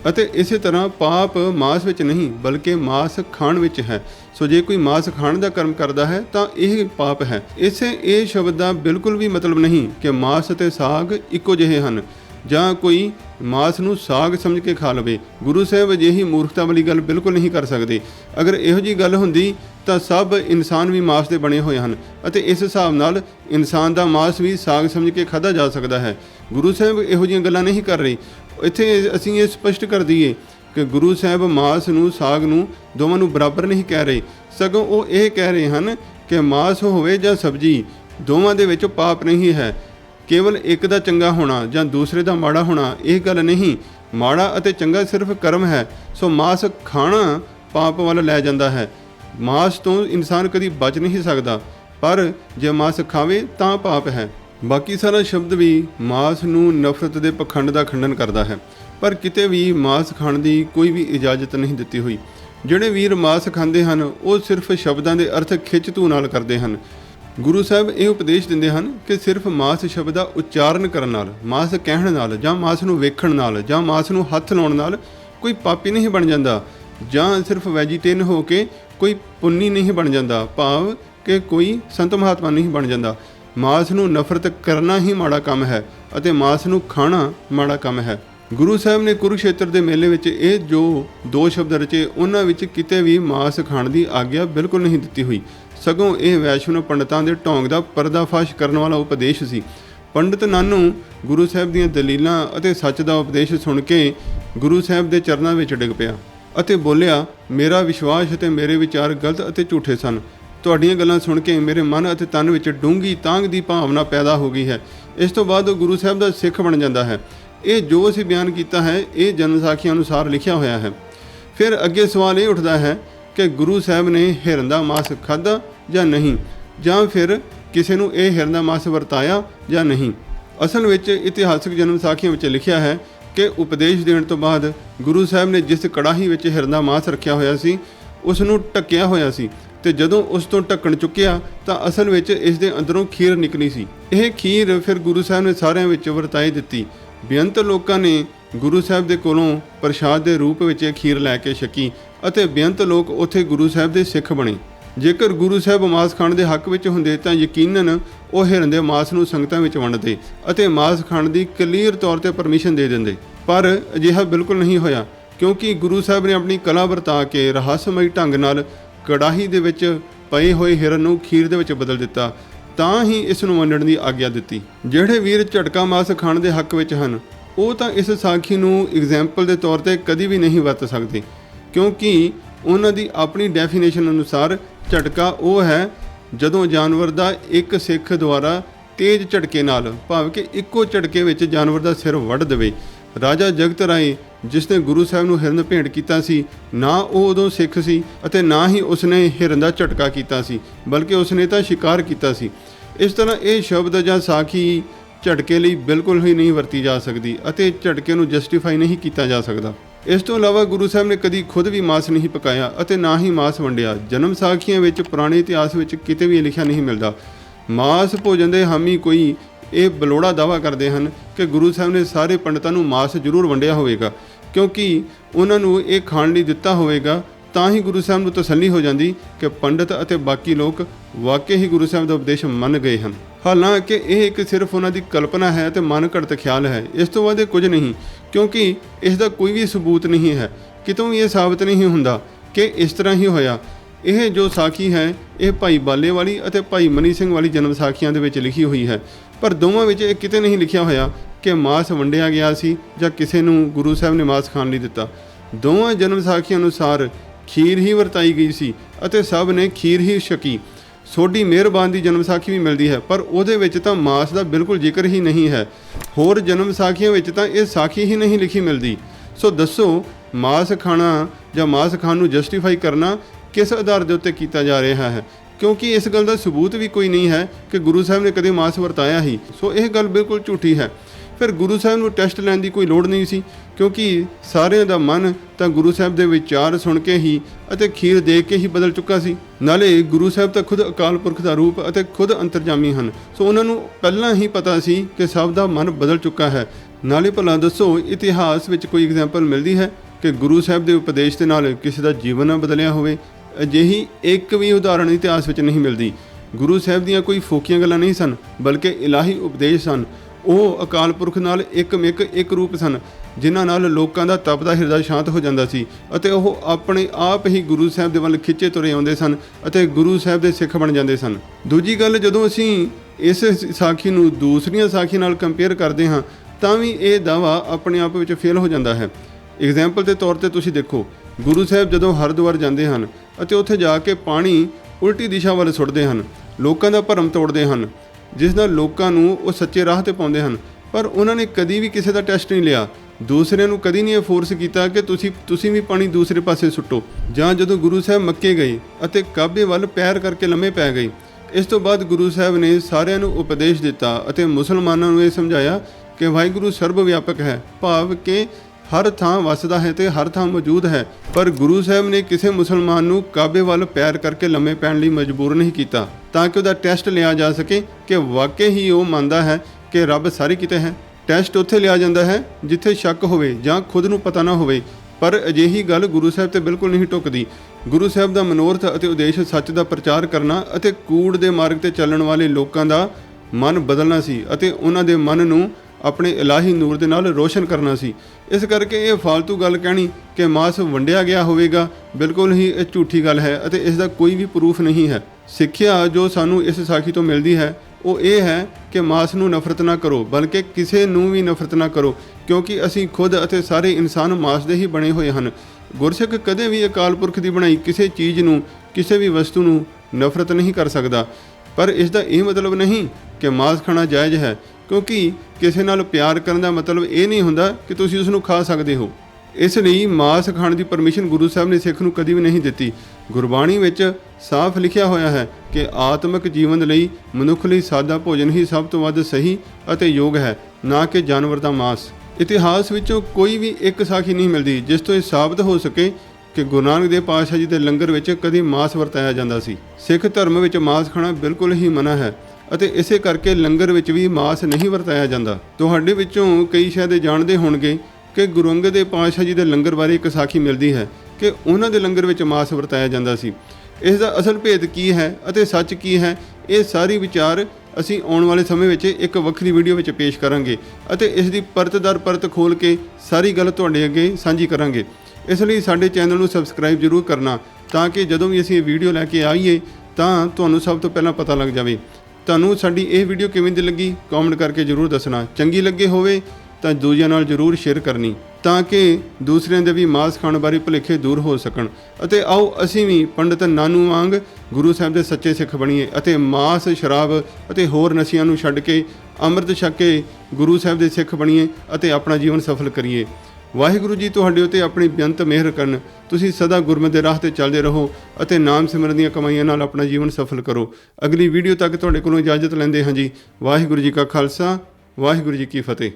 ਅਤੇ ਇਸੇ ਤਰ੍ਹਾਂ ਪਾਪ ਮਾਸ ਵਿੱਚ ਨਹੀਂ, ਬਲਕਿ ਮਾਸ ਖਾਣ ਵਿੱਚ ਹੈ। ਸੋ ਜੇ ਕੋਈ ਮਾਸ ਖਾਣ ਦਾ ਕਰਮ ਕਰਦਾ ਹੈ, ਤਾਂ ਇਹ ਪਾਪ ਹੈ। ਇਸੇ ਇਹ ਸ਼ਬਦ ਦਾ ਬਿਲਕੁਲ ਵੀ ਮਤਲਬ ਨਹੀਂ ਕਿ ਮਾਸ ਅਤੇ ਸਾਗ ਇੱਕੋ ਜਿਹੇ ਹਨ। ਜਾਂ ਕੋਈ ਮਾਸ ਨੂੰ ਸਾਗ ਸਮਝ ਕੇ ਖਾ ਲਵੇ। ਗੁਰੂ ਸਾਹਿਬ ਅਜਿਹੀ ਮੂਰਖਤਾ ਵਾਲੀ ਗੱਲ ਬਿਲਕੁਲ ਨਹੀਂ ਕਰ ਸਕਦੇ। ਅਗਰ ਇਹੋ ਜੀ ਗੱਲ ਹੁੰਦੀ, ਤਾਂ ਸਭ ਇਨਸਾਨ ਵੀ ਮਾਸ ਦੇ ਬਣੇ ਹੋਏ ਹਨ ਅਤੇ ਇਸ ਹਿਸਾਬ ਨਾਲ ਇਨਸਾਨ ਦਾ ਮਾਸ ਵੀ ਸਾਗ ਸਮਝ ਕੇ ਖਾਧਾ ਜਾ ਸਕਦਾ ਹੈ। ਗੁਰੂ ਸਾਹਿਬ ਇਹੋ ਜਿਹੀਆਂ ਗੱਲਾਂ ਨਹੀਂ ਕਰ ਰਹੇ। ਇੱਥੇ ਅਸੀਂ ਇਹ ਸਪਸ਼ਟ ਕਰ ਦਈਏ ਕਿ ਗੁਰੂ ਸਾਹਿਬ ਮਾਸ ਨੂੰ, ਸਾਗ ਨੂੰ ਦੋਵਾਂ ਨੂੰ ਬਰਾਬਰ ਨਹੀਂ ਕਹਿ ਰਹੇ। ਸਗੋਂ ਉਹ ਇਹ ਕਹਿ ਰਹੇ ਹਨ ਕਿ ਮਾਸ ਹੋਵੇ ਜਾਂ ਸਬਜ਼ੀ, ਦੋਵਾਂ ਦੇ ਵਿੱਚ ਪਾਪ ਨਹੀਂ ਹੈ। ਕੇਵਲ ਇੱਕ ਦਾ ਚੰਗਾ ਹੋਣਾ ਜਾਂ ਦੂਸਰੇ ਦਾ ਮਾੜਾ ਹੋਣਾ, ਇਹ ਗੱਲ ਨਹੀਂ। ਮਾੜਾ ਅਤੇ ਚੰਗਾ ਸਿਰਫ ਕਰਮ ਹੈ, ਸੋ ਮਾਸ ਖਾਣਾ ਪਾਪ ਵੱਲ ਲੈ ਜਾਂਦਾ ਹੈ। ਮਾਸ ਤੋਂ ਇਨਸਾਨ ਕਦੀ ਬਚ ਨਹੀਂ ਸਕਦਾ, ਪਰ ਜੇ ਮਾਸ ਖਾਵੇ ਤਾਂ ਪਾਪ ਹੈ। ਬਾਕੀ ਸਾਰਾ ਸ਼ਬਦ ਵੀ ਮਾਸ ਨੂੰ ਨਫ਼ਰਤ ਦੇ ਪਖੰਡ ਦਾ ਖੰਡਨ ਕਰਦਾ ਹੈ, ਪਰ ਕਿਤੇ ਵੀ ਮਾਸ ਖਾਣ ਦੀ ਕੋਈ ਵੀ ਇਜਾਜ਼ਤ ਨਹੀਂ ਦਿੱਤੀ ਹੋਈ। ਜਿਹੜੇ ਵੀਰ ਮਾਸ ਖਾਂਦੇ ਹਨ, ਉਹ ਸਿਰਫ ਸ਼ਬਦਾਂ ਦੇ ਅਰਥ ਖਿੱਚ ਧੂ ਨਾਲ ਕਰਦੇ ਹਨ। ਗੁਰੂ ਸਾਹਿਬ ਇਹ ਉਪਦੇਸ਼ ਦਿੰਦੇ ਹਨ ਕਿ ਸਿਰਫ ਮਾਸ ਸ਼ਬਦ ਦਾ ਉਚਾਰਨ ਕਰਨ ਨਾਲ, ਮਾਸ ਕਹਿਣ ਨਾਲ ਜਾਂ ਮਾਸ ਨੂੰ ਵੇਖਣ ਨਾਲ ਜਾਂ ਮਾਸ ਨੂੰ ਹੱਥ ਲਾਉਣ ਨਾਲ ਕੋਈ ਪਾਪੀ ਨਹੀਂ ਬਣ ਜਾਂਦਾ ਜਾਂ ਸਿਰਫ ਵੈਜੀਟੇਰੀਅਨ ਹੋ ਕੇ ਕੋਈ ਪੁੰਨੀ ਨਹੀਂ ਬਣ ਜਾਂਦਾ, ਭਾਵ ਕਿ ਕੋਈ ਸੰਤ ਮਹਾਤਮਾ ਨਹੀਂ ਬਣ ਜਾਂਦਾ। ਮਾਸ ਨੂੰ ਨਫ਼ਰਤ ਕਰਨਾ ਹੀ ਮਾੜਾ ਕੰਮ ਹੈ ਅਤੇ ਮਾਸ ਨੂੰ ਖਾਣਾ ਮਾੜਾ ਕੰਮ ਹੈ। ਗੁਰੂ ਸਾਹਿਬ ਨੇ ਕੁਰੂਖੇਤਰ ਦੇ ਮੇਲੇ ਵਿੱਚ ਇਹ ਜੋ ਦੋ ਸ਼ਬਦ ਰਚੇ, ਉਹਨਾਂ ਵਿੱਚ ਕਿਤੇ ਵੀ ਮਾਸ ਖਾਣ ਦੀ ਆਗਿਆ ਬਿਲਕੁਲ ਨਹੀਂ ਦਿੱਤੀ ਹੋਈ। ਸਗੋਂ ਇਹ ਵੈਸ਼ਨਵ ਪੰਡਤਾਂ ਦੇ ਢੋਂਗ ਦਾ ਪਰਦਾਫਾਸ਼ ਕਰਨ ਵਾਲਾ ਉਪਦੇਸ਼ ਸੀ। ਪੰਡਤ ਨਾਨੂ ਗੁਰੂ ਸਾਹਿਬ ਦੀਆਂ ਦਲੀਲਾਂ ਅਤੇ ਸੱਚ ਦਾ ਉਪਦੇਸ਼ ਸੁਣ ਕੇ ਗੁਰੂ ਸਾਹਿਬ ਦੇ ਚਰਨਾਂ ਵਿੱਚ ਡਿੱਗ ਪਿਆ ਅਤੇ ਬੋਲਿਆ, ਮੇਰਾ ਵਿਸ਼ਵਾਸ ਅਤੇ ਮੇਰੇ ਵਿਚਾਰ ਗਲਤ ਅਤੇ ਝੂਠੇ ਸਨ। ਤੁਹਾਡੀਆਂ ਗੱਲਾਂ ਸੁਣ ਕੇ ਮੇਰੇ ਮਨ ਅਤੇ ਤਨ ਵਿੱਚ ਡੂੰਗੀ ਤਾਂਗ ਦੀ ਭਾਵਨਾ ਪੈਦਾ ਹੋ ਗਈ ਹੈ। ਇਸ ਤੋਂ ਬਾਅਦ ਉਹ ਗੁਰੂ ਸਾਹਿਬ ਦਾ ਸਿੱਖ ਬਣ ਜਾਂਦਾ ਹੈ। ਇਹ ਜੋ ਅਸੀਂ ਬਿਆਨ ਕੀਤਾ ਹੈ, ਇਹ ਜਨਮ ਸਾਖੀ ਅਨੁਸਾਰ ਲਿਖਿਆ ਹੋਇਆ ਹੈ। ਫਿਰ ਅੱਗੇ ਸਵਾਲ ਇਹ ਉੱਠਦਾ ਹੈ ਕਿ ਗੁਰੂ ਸਾਹਿਬ ਨੇ ਹਿਰਨ ਦਾ ਮਾਸ ਖਾਧਾ ਜਾਂ ਨਹੀਂ, ਜਾਂ ਫਿਰ ਕਿਸੇ ਨੂੰ ਇਹ ਹਿਰਨ ਦਾ ਮਾਸ ਵਰਤਾਇਆ ਜਾਂ ਨਹੀਂ। ਅਸਲ ਵਿੱਚ ਇਤਿਹਾਸਕ ਜਨਮ ਸਾਖੀਆਂ ਵਿੱਚ ਲਿਖਿਆ ਹੈ ਕਿ ਉਪਦੇਸ਼ ਦੇਣ ਤੋਂ ਬਾਅਦ ਗੁਰੂ ਸਾਹਿਬ ਨੇ ਜਿਸ ਕੜਾਹੀ ਵਿੱਚ ਹਿਰਨ ਦਾ ਮਾਸ ਰੱਖਿਆ ਹੋਇਆ ਸੀ, ਉਸ ਨੂੰ ਢੱਕਿਆ ਹੋਇਆ ਸੀ ਤੇ ਜਦੋਂ ਉਸ ਤੋਂ ਢੱਕਣ ਚੁੱਕਿਆ ਤਾਂ ਅਸਲ ਵਿੱਚ ਇਸ ਦੇ ਅੰਦਰੋਂ ਖੀਰ ਨਿਕਲੀ ਸੀ। ਇਹ ਖੀਰ ਫਿਰ ਗੁਰੂ ਸਾਹਿਬ ਨੇ ਸਾਰਿਆਂ ਵਿੱਚ ਵਰਤਾਈ ਦਿੱਤੀ। ਬੇਅੰਤ ਲੋਕਾਂ ਨੇ ਗੁਰੂ ਸਾਹਿਬ ਦੇ ਕੋਲੋਂ ਪ੍ਰਸ਼ਾਦ ਦੇ ਰੂਪ ਵਿੱਚ ਇਹ ਖੀਰ ਲੈ ਕੇ ਛਕੀ ਅਤੇ ਬੇਅੰਤ ਲੋਕ ਉੱਥੇ ਗੁਰੂ ਸਾਹਿਬ ਦੇ ਸਿੱਖ ਬਣੇ। ਜੇਕਰ ਗੁਰੂ ਸਾਹਿਬ ਮਾਸ ਖਾਣ ਦੇ ਹੱਕ ਵਿੱਚ ਹੁੰਦੇ ਤਾਂ ਯਕੀਨਨ ਉਹ ਹਿਰਨ ਦੇ ਮਾਸ ਨੂੰ ਸੰਗਤਾਂ ਵਿੱਚ ਵੰਡਦੇ ਅਤੇ ਮਾਸ ਖਾਣ ਦੀ ਕਲੀਅਰ ਤੌਰ ਤੇ ਪਰਮਿਸ਼ਨ ਦੇ ਦਿੰਦੇ। ਪਰ ਅਜਿਹਾ ਬਿਲਕੁਲ ਨਹੀਂ ਹੋਇਆ, ਕਿਉਂਕਿ ਗੁਰੂ ਸਾਹਿਬ ਨੇ ਆਪਣੀ ਕਲਾ ਵਰਤਾ ਕੇ ਰਹੱਸਮਈ ਢੰਗ ਨਾਲ ਕੜਾਹੀ ਦੇ ਵਿੱਚ ਪਏ ਹੋਏ ਹਿਰਨ ਨੂੰ ਖੀਰ ਦੇ ਵਿੱਚ ਬਦਲ ਦਿੱਤਾ, ਤਾਂ ਹੀ ਇਸ ਨੂੰ ਵੰਡਣ ਦੀ ਆਗਿਆ ਦਿੱਤੀ। ਜਿਹੜੇ ਵੀਰ ਝਟਕਾ ਮਾਸ ਖਾਣ ਦੇ ਹੱਕ ਵਿੱਚ ਹਨ ਉਹ ਤਾਂ ਇਸ ਸਾਖੀ ਨੂੰ ਐਗਜ਼ਾਮਪਲ ਦੇ ਤੌਰ ਤੇ ਕਦੀ ਵੀ ਨਹੀਂ ਵਰਤ ਸਕਦੇ, ਕਿਉਂਕਿ ਉਹਨਾਂ ਦੀ ਆਪਣੀ ਡੈਫੀਨੇਸ਼ਨ ਅਨੁਸਾਰ ਝਟਕਾ ਉਹ ਹੈ ਜਦੋਂ ਜਾਨਵਰ ਦਾ ਇੱਕ ਸਿੱਖ ਦੁਆਰਾ ਤੇਜ਼ ਝਟਕੇ ਨਾਲ, ਭਾਵੇਂ ਕਿ ਇੱਕੋ ਝਟਕੇ ਵਿੱਚ ਜਾਨਵਰ ਦਾ ਸਿਰ ਵੱਢ ਦੇਵੇ, ਰਾਜਾ ਜਗਤ ਰਾਏ ਜਿਸ ਨੇ ਗੁਰੂ ਸਾਹਿਬ ਨੂੰ ਹਿਰਨ ਭੇਂਟ ਕੀਤਾ ਸੀ, ਨਾ ਉਹ ਉਦੋਂ ਸਿੱਖ ਸੀ ਅਤੇ ਨਾ ਹੀ ਉਸਨੇ ਹਿਰਨ ਦਾ ਝਟਕਾ ਕੀਤਾ ਸੀ, ਬਲਕਿ ਉਸਨੇ ਤਾਂ ਸ਼ਿਕਾਰ ਕੀਤਾ ਸੀ। ਇਸ ਤਰ੍ਹਾਂ ਇਹ ਸ਼ਬਦ ਜਾਂ ਸਾਖੀ ਝਟਕੇ ਲਈ ਬਿਲਕੁਲ ਹੀ ਨਹੀਂ ਵਰਤੀ ਜਾ ਸਕਦੀ ਅਤੇ ਝਟਕੇ ਨੂੰ ਜਸਟੀਫਾਈ ਨਹੀਂ ਕੀਤਾ ਜਾ ਸਕਦਾ। ਇਸ ਤੋਂ ਇਲਾਵਾ ਗੁਰੂ ਸਾਹਿਬ ਨੇ ਕਦੀ ਖੁਦ ਵੀ ਮਾਸ ਨਹੀਂ ਪਕਾਇਆ ਅਤੇ ਨਾ ਹੀ ਮਾਸ ਵੰਡਿਆ। ਜਨਮ ਸਾਖੀਆਂ ਵਿੱਚ ਪੁਰਾਣੇ ਇਤਿਹਾਸ ਵਿੱਚ ਕਿਤੇ ਵੀ ਇਹ ਲਿਖਿਆ ਨਹੀਂ ਮਿਲਦਾ। ਮਾਸ ਭੋਜਨ ਦੇ ਹਾਮੀ ਕੋਈ ਇਹ ਬਲੋੜਾ ਦਾਵਾ ਕਰਦੇ ਹਨ ਕਿ ਗੁਰੂ ਸਾਹਿਬ ਨੇ ਸਾਰੇ ਪੰਡਤਾਂ ਨੂੰ ਮਾਸ ਜ਼ਰੂਰ ਵੰਡਿਆ ਹੋਵੇਗਾ, ਕਿਉਂਕਿ ਉਹਨਾਂ ਨੂੰ ਇਹ ਖਾਣ ਲਈ ਦਿੱਤਾ ਹੋਵੇਗਾ ਤਾਂ ਹੀ ਗੁਰੂ ਸਾਹਿਬ ਨੂੰ ਤਸੱਲੀ ਹੋ ਜਾਂਦੀ ਕਿ ਪੰਡਤ ਅਤੇ ਬਾਕੀ ਲੋਕ ਵਾਕਈ ਹੀ ਗੁਰੂ ਸਾਹਿਬ ਦਾ ਉਪਦੇਸ਼ ਮੰਨ ਗਏ ਹਨ। ਹਾਲਾਂਕਿ ਇਹ ਇੱਕ ਸਿਰਫ ਉਹਨਾਂ ਦੀ ਕਲਪਨਾ ਹੈ ਤੇ ਮਨ ਘੜਤ ਖਿਆਲ ਹੈ। ਇਸ ਤੋਂ ਬਾਅਦ ਇਹ ਕੁਝ ਨਹੀਂ, ਕਿਉਂਕਿ ਇਸ ਦਾ ਕੋਈ ਵੀ ਸਬੂਤ ਨਹੀਂ ਹੈ। ਕਿਤੋਂ ਵੀ ਇਹ ਸਾਬਤ ਨਹੀਂ ਹੁੰਦਾ ਕਿ ਇਸ ਤਰ੍ਹਾਂ ਹੀ ਹੋਇਆ। ਇਹ ਜੋ ਸਾਖੀ ਹੈ, ਇਹ ਭਾਈ ਬਾਲੇ ਵਾਲੀ ਅਤੇ ਭਾਈ ਮਨੀ ਸਿੰਘ ਵਾਲੀ ਜਨਮ ਸਾਖੀਆਂ ਦੇ ਵਿੱਚ ਲਿਖੀ ਹੋਈ ਹੈ। ਪਰ ਦੋਵਾਂ ਵਿੱਚ ਇਹ ਕਿਤੇ ਨਹੀਂ ਲਿਖਿਆ ਹੋਇਆ ਕਿ ਮਾਸ ਵੰਡਿਆ ਗਿਆ ਸੀ ਜਾਂ ਕਿਸੇ ਨੂੰ ਗੁਰੂ ਸਾਹਿਬ ਨੇ ਮਾਸ ਖਾਣ ਲਈ ਦਿੱਤਾ। ਦੋਵਾਂ ਜਨਮ ਸਾਖੀਆਂ ਅਨੁਸਾਰ ਖੀਰ ਹੀ ਵਰਤਾਈ ਗਈ ਸੀ ਅਤੇ ਸਭ ਨੇ ਖੀਰ ਹੀ ਛਕੀ। ਸੋਢੀ ਮਿਹਰਬਾਨ ਦੀ ਜਨਮ ਸਾਖੀ ਵੀ ਮਿਲਦੀ ਹੈ, ਪਰ ਉਹਦੇ ਵਿੱਚ ਤਾਂ ਮਾਸ ਦਾ ਬਿਲਕੁਲ ਜ਼ਿਕਰ ਹੀ ਨਹੀਂ ਹੈ। ਹੋਰ ਜਨਮ ਸਾਖੀਆਂ ਵਿੱਚ ਤਾਂ ਇਹ ਸਾਖੀ ਹੀ ਨਹੀਂ ਲਿਖੀ ਮਿਲਦੀ। ਸੋ ਦੱਸੋ, ਮਾਸ ਖਾਣਾ ਜਾਂ ਮਾਸ ਖਾਣ ਨੂੰ ਜਸਟੀਫਾਈ ਕਰਨਾ ਕਿਸ ਆਧਾਰ ਦੇ ਉੱਤੇ ਕੀਤਾ ਜਾ ਰਿਹਾ ਹੈ? ਕਿਉਂਕਿ ਇਸ ਗੱਲ ਦਾ ਸਬੂਤ ਵੀ ਕੋਈ ਨਹੀਂ ਹੈ ਕਿ ਗੁਰੂ ਸਾਹਿਬ ਨੇ ਕਦੇ ਮਾਸ ਵਰਤਾਇਆ ਹੀ। ਸੋ ਇਹ ਗੱਲ ਬਿਲਕੁਲ ਝੂਠੀ ਹੈ। ਫਿਰ ਗੁਰੂ ਸਾਹਿਬ ਨੂੰ ਟੈਸਟ ਲੈਣ ਦੀ ਕੋਈ ਲੋੜ ਨਹੀਂ ਸੀ, ਕਿਉਂਕਿ ਸਾਰਿਆਂ ਦਾ ਮਨ ਤਾਂ ਗੁਰੂ ਸਾਹਿਬ ਦੇ ਵਿਚਾਰ ਸੁਣ ਕੇ ਹੀ ਅਤੇ ਖੀਰ ਦੇਖ ਕੇ ਹੀ ਬਦਲ ਚੁੱਕਾ ਸੀ। ਨਾਲੇ ਗੁਰੂ ਸਾਹਿਬ ਤਾਂ ਖੁਦ ਅਕਾਲ ਪੁਰਖ ਦਾ ਰੂਪ ਅਤੇ ਖੁਦ ਅੰਤਰਜਾਮੀ ਹਨ। ਸੋ ਉਹਨਾਂ ਨੂੰ ਪਹਿਲਾਂ ਹੀ ਪਤਾ ਸੀ ਕਿ ਸਭ ਦਾ ਮਨ ਬਦਲ ਚੁੱਕਾ ਹੈ। ਨਾਲੇ ਭਲਾ ਦੱਸੋ, ਇਤਿਹਾਸ ਵਿੱਚ ਕੋਈ ਐਗਜ਼ਾਮਪਲ ਮਿਲਦੀ ਹੈ ਕਿ ਗੁਰੂ ਸਾਹਿਬ ਦੇ ਉਪਦੇਸ਼ ਦੇ ਨਾਲ ਕਿਸੇ ਦਾ ਜੀਵਨ ਨਾ ਬਦਲਿਆ ਹੋਵੇ? ਅਜਿਹੀ ਇੱਕ ਵੀ ਉਦਾਹਰਣ ਇਤਿਹਾਸ ਵਿੱਚ ਨਹੀਂ ਮਿਲਦੀ। ਗੁਰੂ ਸਾਹਿਬ ਦੀਆਂ ਕੋਈ ਫੋਕੀਆਂ ਗੱਲਾਂ ਨਹੀਂ ਸਨ, ਬਲਕਿ ਇਲਾਹੀ ਉਪਦੇਸ਼ ਸਨ। ਉਹ ਅਕਾਲ ਪੁਰਖ ਨਾਲ ਇੱਕ ਮਿਕ ਇੱਕ ਰੂਪ ਸਨ, ਜਿਨ੍ਹਾਂ ਨਾਲ ਲੋਕਾਂ ਦਾ ਤਪਦਾ ਹਿਰਦਾ ਸ਼ਾਂਤ ਹੋ ਜਾਂਦਾ ਸੀ ਅਤੇ ਉਹ ਆਪਣੇ ਆਪ ਹੀ ਗੁਰੂ ਸਾਹਿਬ ਦੇ ਵੱਲ ਖਿੱਚੇ ਤੁਰੇ ਆਉਂਦੇ ਸਨ ਅਤੇ ਗੁਰੂ ਸਾਹਿਬ ਦੇ ਸਿੱਖ ਬਣ ਜਾਂਦੇ ਸਨ। ਦੂਜੀ ਗੱਲ, ਜਦੋਂ ਅਸੀਂ ਇਸ ਸਾਖੀ ਨੂੰ ਦੂਸਰੀਆਂ ਸਾਖੀਆਂ ਨਾਲ ਕੰਪੇਅਰ ਕਰਦੇ ਹਾਂ, ਤਾਂ ਵੀ ਇਹ ਦਾਵਾ ਆਪਣੇ ਆਪ ਵਿੱਚ ਫੇਲ ਹੋ ਜਾਂਦਾ ਹੈ। ਐਗਜ਼ਾਮਪਲ ਦੇ ਤੌਰ ਤੇ ਤੁਸੀਂ ਦੇਖੋ, ਗੁਰੂ ਸਾਹਿਬ ਜਦੋਂ ਹਰਿਦੁਆਰ ਜਾਂਦੇ ਹਨ ਅਤੇ ਉੱਥੇ ਜਾ ਕੇ ਪਾਣੀ ਉਲਟੀ ਦਿਸ਼ਾ ਵੱਲ ਸੁੱਟਦੇ ਹਨ, ਲੋਕਾਂ ਦਾ ਭਰਮ ਤੋੜਦੇ ਹਨ ਜਿਸ ਨਾਲ ਲੋਕਾਂ ਨੂੰ ਉਹ ਸੱਚੇ ਰਾਹ ਤੇ ਪਾਉਂਦੇ ਹਨ। ਪਰ ਉਹਨਾਂ ਨੇ ਕਦੀ ਵੀ ਕਿਸੇ ਦਾ ਟੈਸਟ ਨਹੀਂ ਲਿਆ। ਦੂਸਰਿਆਂ ਨੂੰ ਕਦੀ ਨਹੀਂ ਇਹ ਫੋਰਸ ਕੀਤਾ ਕਿ ਤੁਸੀਂ ਤੁਸੀਂ ਵੀ ਪਾਣੀ ਦੂਸਰੇ ਪਾਸੇ ਸੁੱਟੋ, ਜਾਂ ਜਦੋਂ ਗੁਰੂ ਸਾਹਿਬ ਮੱਕੇ ਗਏ ਅਤੇ ਕਾਬੇ ਵੱਲ ਪੈਰ ਕਰਕੇ ਲੰਮੇ ਪੈ ਗਏ। ਇਸ ਤੋਂ ਬਾਅਦ ਗੁਰੂ ਸਾਹਿਬ ਨੇ ਸਾਰਿਆਂ ਨੂੰ ਉਪਦੇਸ਼ ਦਿੱਤਾ ਅਤੇ ਮੁਸਲਮਾਨਾਂ ਨੂੰ ਇਹ ਸਮਝਾਇਆ ਕਿ ਵਾਹਿਗੁਰੂ ਸਰਬ ਵਿਆਪਕ ਹੈ। ਭਾਵ ਕਿ ਹਰ ਥਾਂ ਵਸਦਾ ਹੈ ਤੇ ਹਰ ਥਾਂ ਮੌਜੂਦ ਹੈ। ਪਰ ਗੁਰੂ ਸਾਹਿਬ ਨੇ ਕਿਸੇ ਮੁਸਲਮਾਨ ਨੂੰ ਕਾਬੇ ਵੱਲ ਪੈਰ ਕਰਕੇ ਲੰਮੇ ਪੈਣ ਲਈ ਮਜਬੂਰ ਨਹੀਂ ਕੀਤਾ, ਤਾਂ ਕਿ ਉਹਦਾ ਟੈਸਟ ਲਿਆ ਜਾ ਸਕੇ ਕਿ ਵਾਕਈ ਹੀ ਉਹ ਮੰਨਦਾ ਹੈ ਕਿ ਰੱਬ ਸਾਰੇ ਕਿਤੇ ਹੈ। ਟੈਸਟ ਉੱਥੇ ਲਿਆ ਜਾਂਦਾ ਹੈ ਜਿੱਥੇ ਸ਼ੱਕ ਹੋਵੇ ਜਾਂ ਖੁਦ ਨੂੰ ਪਤਾ ਨਾ ਹੋਵੇ, ਪਰ ਅਜਿਹੀ ਗੱਲ ਗੁਰੂ ਸਾਹਿਬ ਤੇ ਬਿਲਕੁਲ ਨਹੀਂ ਟੁਕਦੀ। ਗੁਰੂ ਸਾਹਿਬ ਦਾ ਮਨੋਰਥ ਅਤੇ ਉਦੇਸ਼ ਸੱਚ ਦਾ ਪ੍ਰਚਾਰ ਕਰਨਾ ਅਤੇ ਕੂੜ ਦੇ ਮਾਰਗ ਤੇ ਚੱਲਣ ਵਾਲੇ ਲੋਕਾਂ ਦਾ ਮਨ ਬਦਲਣਾ ਸੀ ਅਤੇ ਉਹਨਾਂ ਦੇ ਮਨ ਨੂੰ ਆਪਣੇ ਇਲਾਹੀ ਨੂਰ ਦੇ ਨਾਲ ਰੋਸ਼ਨ ਕਰਨਾ ਸੀ। ਇਸ ਕਰਕੇ ਇਹ ਫालतू ਗੱਲ ਕਹਿਣੀ ਕਿ ਮਾਸ ਵੰਡਿਆ ਗਿਆ ਹੋਵੇਗਾ, ਬਿਲਕੁਲ ਹੀ ਇਹ ਝੂਠੀ ਗੱਲ ਹੈ ਅਤੇ ਇਸ ਦਾ ਕੋਈ ਵੀ ਪ੍ਰੂਫ ਨਹੀਂ ਹੈ। ਸਿੱਖਿਆ ਜੋ ਸਾਨੂੰ ਇਸ ਸਾਖੀ ਤੋਂ ਮਿਲਦੀ ਹੈ, ਉਹ ਇਹ ਹੈ ਕਿ ਮਾਸ ਨੂੰ ਨਫ਼ਰਤ ਨਾ ਕਰੋ, ਬਲਕਿ ਕਿਸੇ ਨੂੰ ਵੀ ਨਫ਼ਰਤ ਨਾ ਕਰੋ, ਕਿਉਂਕਿ ਅਸੀਂ ਖੁਦ ਅਤੇ ਸਾਰੇ ਇਨਸਾਨ ਮਾਸ ਦੇ ਹੀ ਬਣੇ ਹੋਏ ਹਨ। ਗੁਰਸਿੱਖ ਕਦੇ ਵੀ ਅਕਾਲ ਪੁਰਖ ਦੀ ਬਣਾਈ ਕਿਸੇ ਚੀਜ਼ ਨੂੰ, ਕਿਸੇ ਵੀ ਵਸਤੂ ਨੂੰ ਨਫ਼ਰਤ ਨਹੀਂ ਕਰ ਸਕਦਾ। ਪਰ ਇਸ ਦਾ ਇਹ ਮਤਲਬ ਨਹੀਂ ਕਿ ਮਾਸ ਖਾਣਾ ਜਾਇਜ਼ ਹੈ। ਕਿਉਂਕਿ ਕਿਸੇ ਨਾਲ ਪਿਆਰ ਕਰਨ ਦਾ ਮਤਲਬ ਇਹ ਨਹੀਂ ਹੁੰਦਾ ਕਿ ਤੁਸੀਂ ਉਸ ਨੂੰ ਖਾ ਸਕਦੇ ਹੋ। ਇਸ ਲਈ ਮਾਸ ਖਾਣ ਦੀ ਪਰਮਿਸ਼ਨ ਗੁਰੂ ਸਾਹਿਬ ਨੇ ਸਿੱਖ ਨੂੰ ਕਦੀ ਵੀ ਨਹੀਂ ਦਿੱਤੀ। ਗੁਰਬਾਣੀ ਵਿੱਚ ਸਾਫ਼ ਲਿਖਿਆ ਹੋਇਆ ਹੈ ਕਿ ਆਤਮਿਕ ਜੀਵਨ ਲਈ ਮਨੁੱਖ ਲਈ ਸਾਦਾ ਭੋਜਨ ਹੀ ਸਭ ਤੋਂ ਵੱਧ ਸਹੀ ਅਤੇ ਯੋਗ ਹੈ, ਨਾ ਕਿ ਜਾਨਵਰ ਦਾ ਮਾਸ। ਇਤਿਹਾਸ ਵਿੱਚੋਂ ਕੋਈ ਵੀ ਇੱਕ ਸਾਖੀ ਨਹੀਂ ਮਿਲਦੀ, ਜਿਸ ਤੋਂ ਇਹ ਸਾਬਤ ਹੋ ਸਕੇ ਕਿ ਗੁਰੂ ਨਾਨਕ ਦੇਵ ਪਾਤਸ਼ਾਹ ਜੀ ਦੇ ਲੰਗਰ ਵਿੱਚ ਕਦੀ ਮਾਸ ਵਰਤਾਇਆ ਜਾਂਦਾ ਸੀ। ਸਿੱਖ ਧਰਮ ਵਿੱਚ ਮਾਸ ਖਾਣਾ ਬਿਲਕੁਲ ਹੀ ਮਨਾ ਹੈ। ਅਤੇ ਇਸੇ ਕਰਕੇ ਲੰਗਰ ਵਿੱਚ ਵੀ ਮਾਸ ਨਹੀਂ ਵਰਤਾਇਆ ਜਾਂਦਾ। ਤੁਹਾਡੇ ਵਿੱਚੋਂ ਕਈ ਸ਼ਾਇਦ ਜਾਣਦੇ ਹੋਣਗੇ ਕਿ ਗੁਰੂ ਅੰਗਦ ਦੇਵ ਪਾਤਸ਼ਾਹ ਜੀ ਦੇ ਲੰਗਰ ਬਾਰੇ ਇੱਕ ਸਾਖੀ ਮਿਲਦੀ ਹੈ ਕਿ ਉਹਨਾਂ ਦੇ ਲੰਗਰ ਵਿੱਚ ਮਾਸ ਵਰਤਾਇਆ ਜਾਂਦਾ ਸੀ। ਇਸ ਦਾ ਅਸਲ ਭੇਦ ਕੀ ਹੈ ਅਤੇ ਸੱਚ ਕੀ ਹੈ, ਇਹ ਸਾਰੀ ਵਿਚਾਰ ਅਸੀਂ ਆਉਣ ਵਾਲੇ ਸਮੇਂ ਵਿੱਚ ਇੱਕ ਵੱਖਰੀ ਵੀਡੀਓ ਵਿੱਚ ਪੇਸ਼ ਕਰਾਂਗੇ ਅਤੇ ਇਸ ਦੀ ਪਰਤ ਦਰ ਪਰਤ ਖੋਲ ਕੇ ਸਾਰੀ ਗੱਲ ਤੁਹਾਡੇ ਅੱਗੇ ਸਾਂਝੀ ਕਰਾਂਗੇ। ਇਸ ਲਈ ਸਾਡੇ ਚੈਨਲ ਨੂੰ ਸਬਸਕ੍ਰਾਈਬ ਜ਼ਰੂਰ ਕਰਨਾ ਤਾਂ ਕਿ ਜਦੋਂ ਵੀ ਅਸੀਂ ਇਹ ਵੀਡੀਓ ਲੈ ਕੇ ਆਈਏ ਤਾਂ ਤੁਹਾਨੂੰ ਸਭ ਤੋਂ ਪਹਿਲਾਂ ਪਤਾ ਲੱਗ ਜਾਵੇ। ਤੁਹਾਨੂੰ ਸਾਡੀ ਇਹ ਵੀਡੀਓ ਕਿਵੇਂ ਦੀ ਲੱਗੀ? ਕਮੈਂਟ ਕਰਕੇ ਜ਼ਰੂਰ ਦੱਸਣਾ। ਚੰਗੀ ਲੱਗੇ ਹੋਵੇ ਤਾਂ ਦੂਜਿਆਂ ਨਾਲ ਜ਼ਰੂਰ ਸ਼ੇਅਰ ਕਰਨੀ, ਤਾਂ ਕਿ ਦੂਸਰਿਆਂ ਦੇ ਵੀ ਮਾਸ ਖਾਣ ਬਾਰੇ ਭੁਲੇਖੇ ਦੂਰ ਹੋ ਸਕਣ। ਅਤੇ ਆਓ ਅਸੀਂ ਵੀ ਪੰਡਤ ਨਾਨੂ ਵਾਂਗ ਗੁਰੂ ਸਾਹਿਬ ਦੇ ਸੱਚੇ ਸਿੱਖ ਬਣੀਏ ਅਤੇ ਮਾਸ ਸ਼ਰਾਬ ਅਤੇ ਹੋਰ ਨਸ਼ਿਆਂ ਨੂੰ ਛੱਡ ਕੇ, ਅੰਮ੍ਰਿਤ ਛਕ ਕੇ ਗੁਰੂ ਸਾਹਿਬ ਦੇ ਸਿੱਖ ਬਣੀਏ ਅਤੇ ਆਪਣਾ ਜੀਵਨ ਸਫਲ ਕਰੀਏ। ਵਾਹਿਗੁਰੂ ਜੀ ਤੁਹਾਡੇ ਉਤੇ ਆਪਣੀ ਬੇਅੰਤ ਮਿਹਰ ਕਰਨ। ਤੁਸੀਂ ਸਦਾ ਗੁਰਮਤਿ ਦੇ ਰਾਹ ਤੇ ਚੱਲਦੇ ਰਹੋ ਅਤੇ ਨਾਮ ਸਿਮਰਨ ਦੀਆਂ ਕਮਾਈਆਂ ਨਾਲ ਆਪਣਾ ਜੀਵਨ ਸਫਲ ਕਰੋ। ਅਗਲੀ ਵੀਡੀਓ ਤੱਕ ਤੁਹਾਡੇ ਕੋਲੋਂ ਇਜਾਜ਼ਤ ਲੈਂਦੇ ਹਾਂ ਜੀ। ਵਾਹਿਗੁਰੂ ਜੀ ਕਾ ਖਾਲਸਾ, ਵਾਹਿਗੁਰੂ ਜੀ ਕੀ ਫਤਿਹ।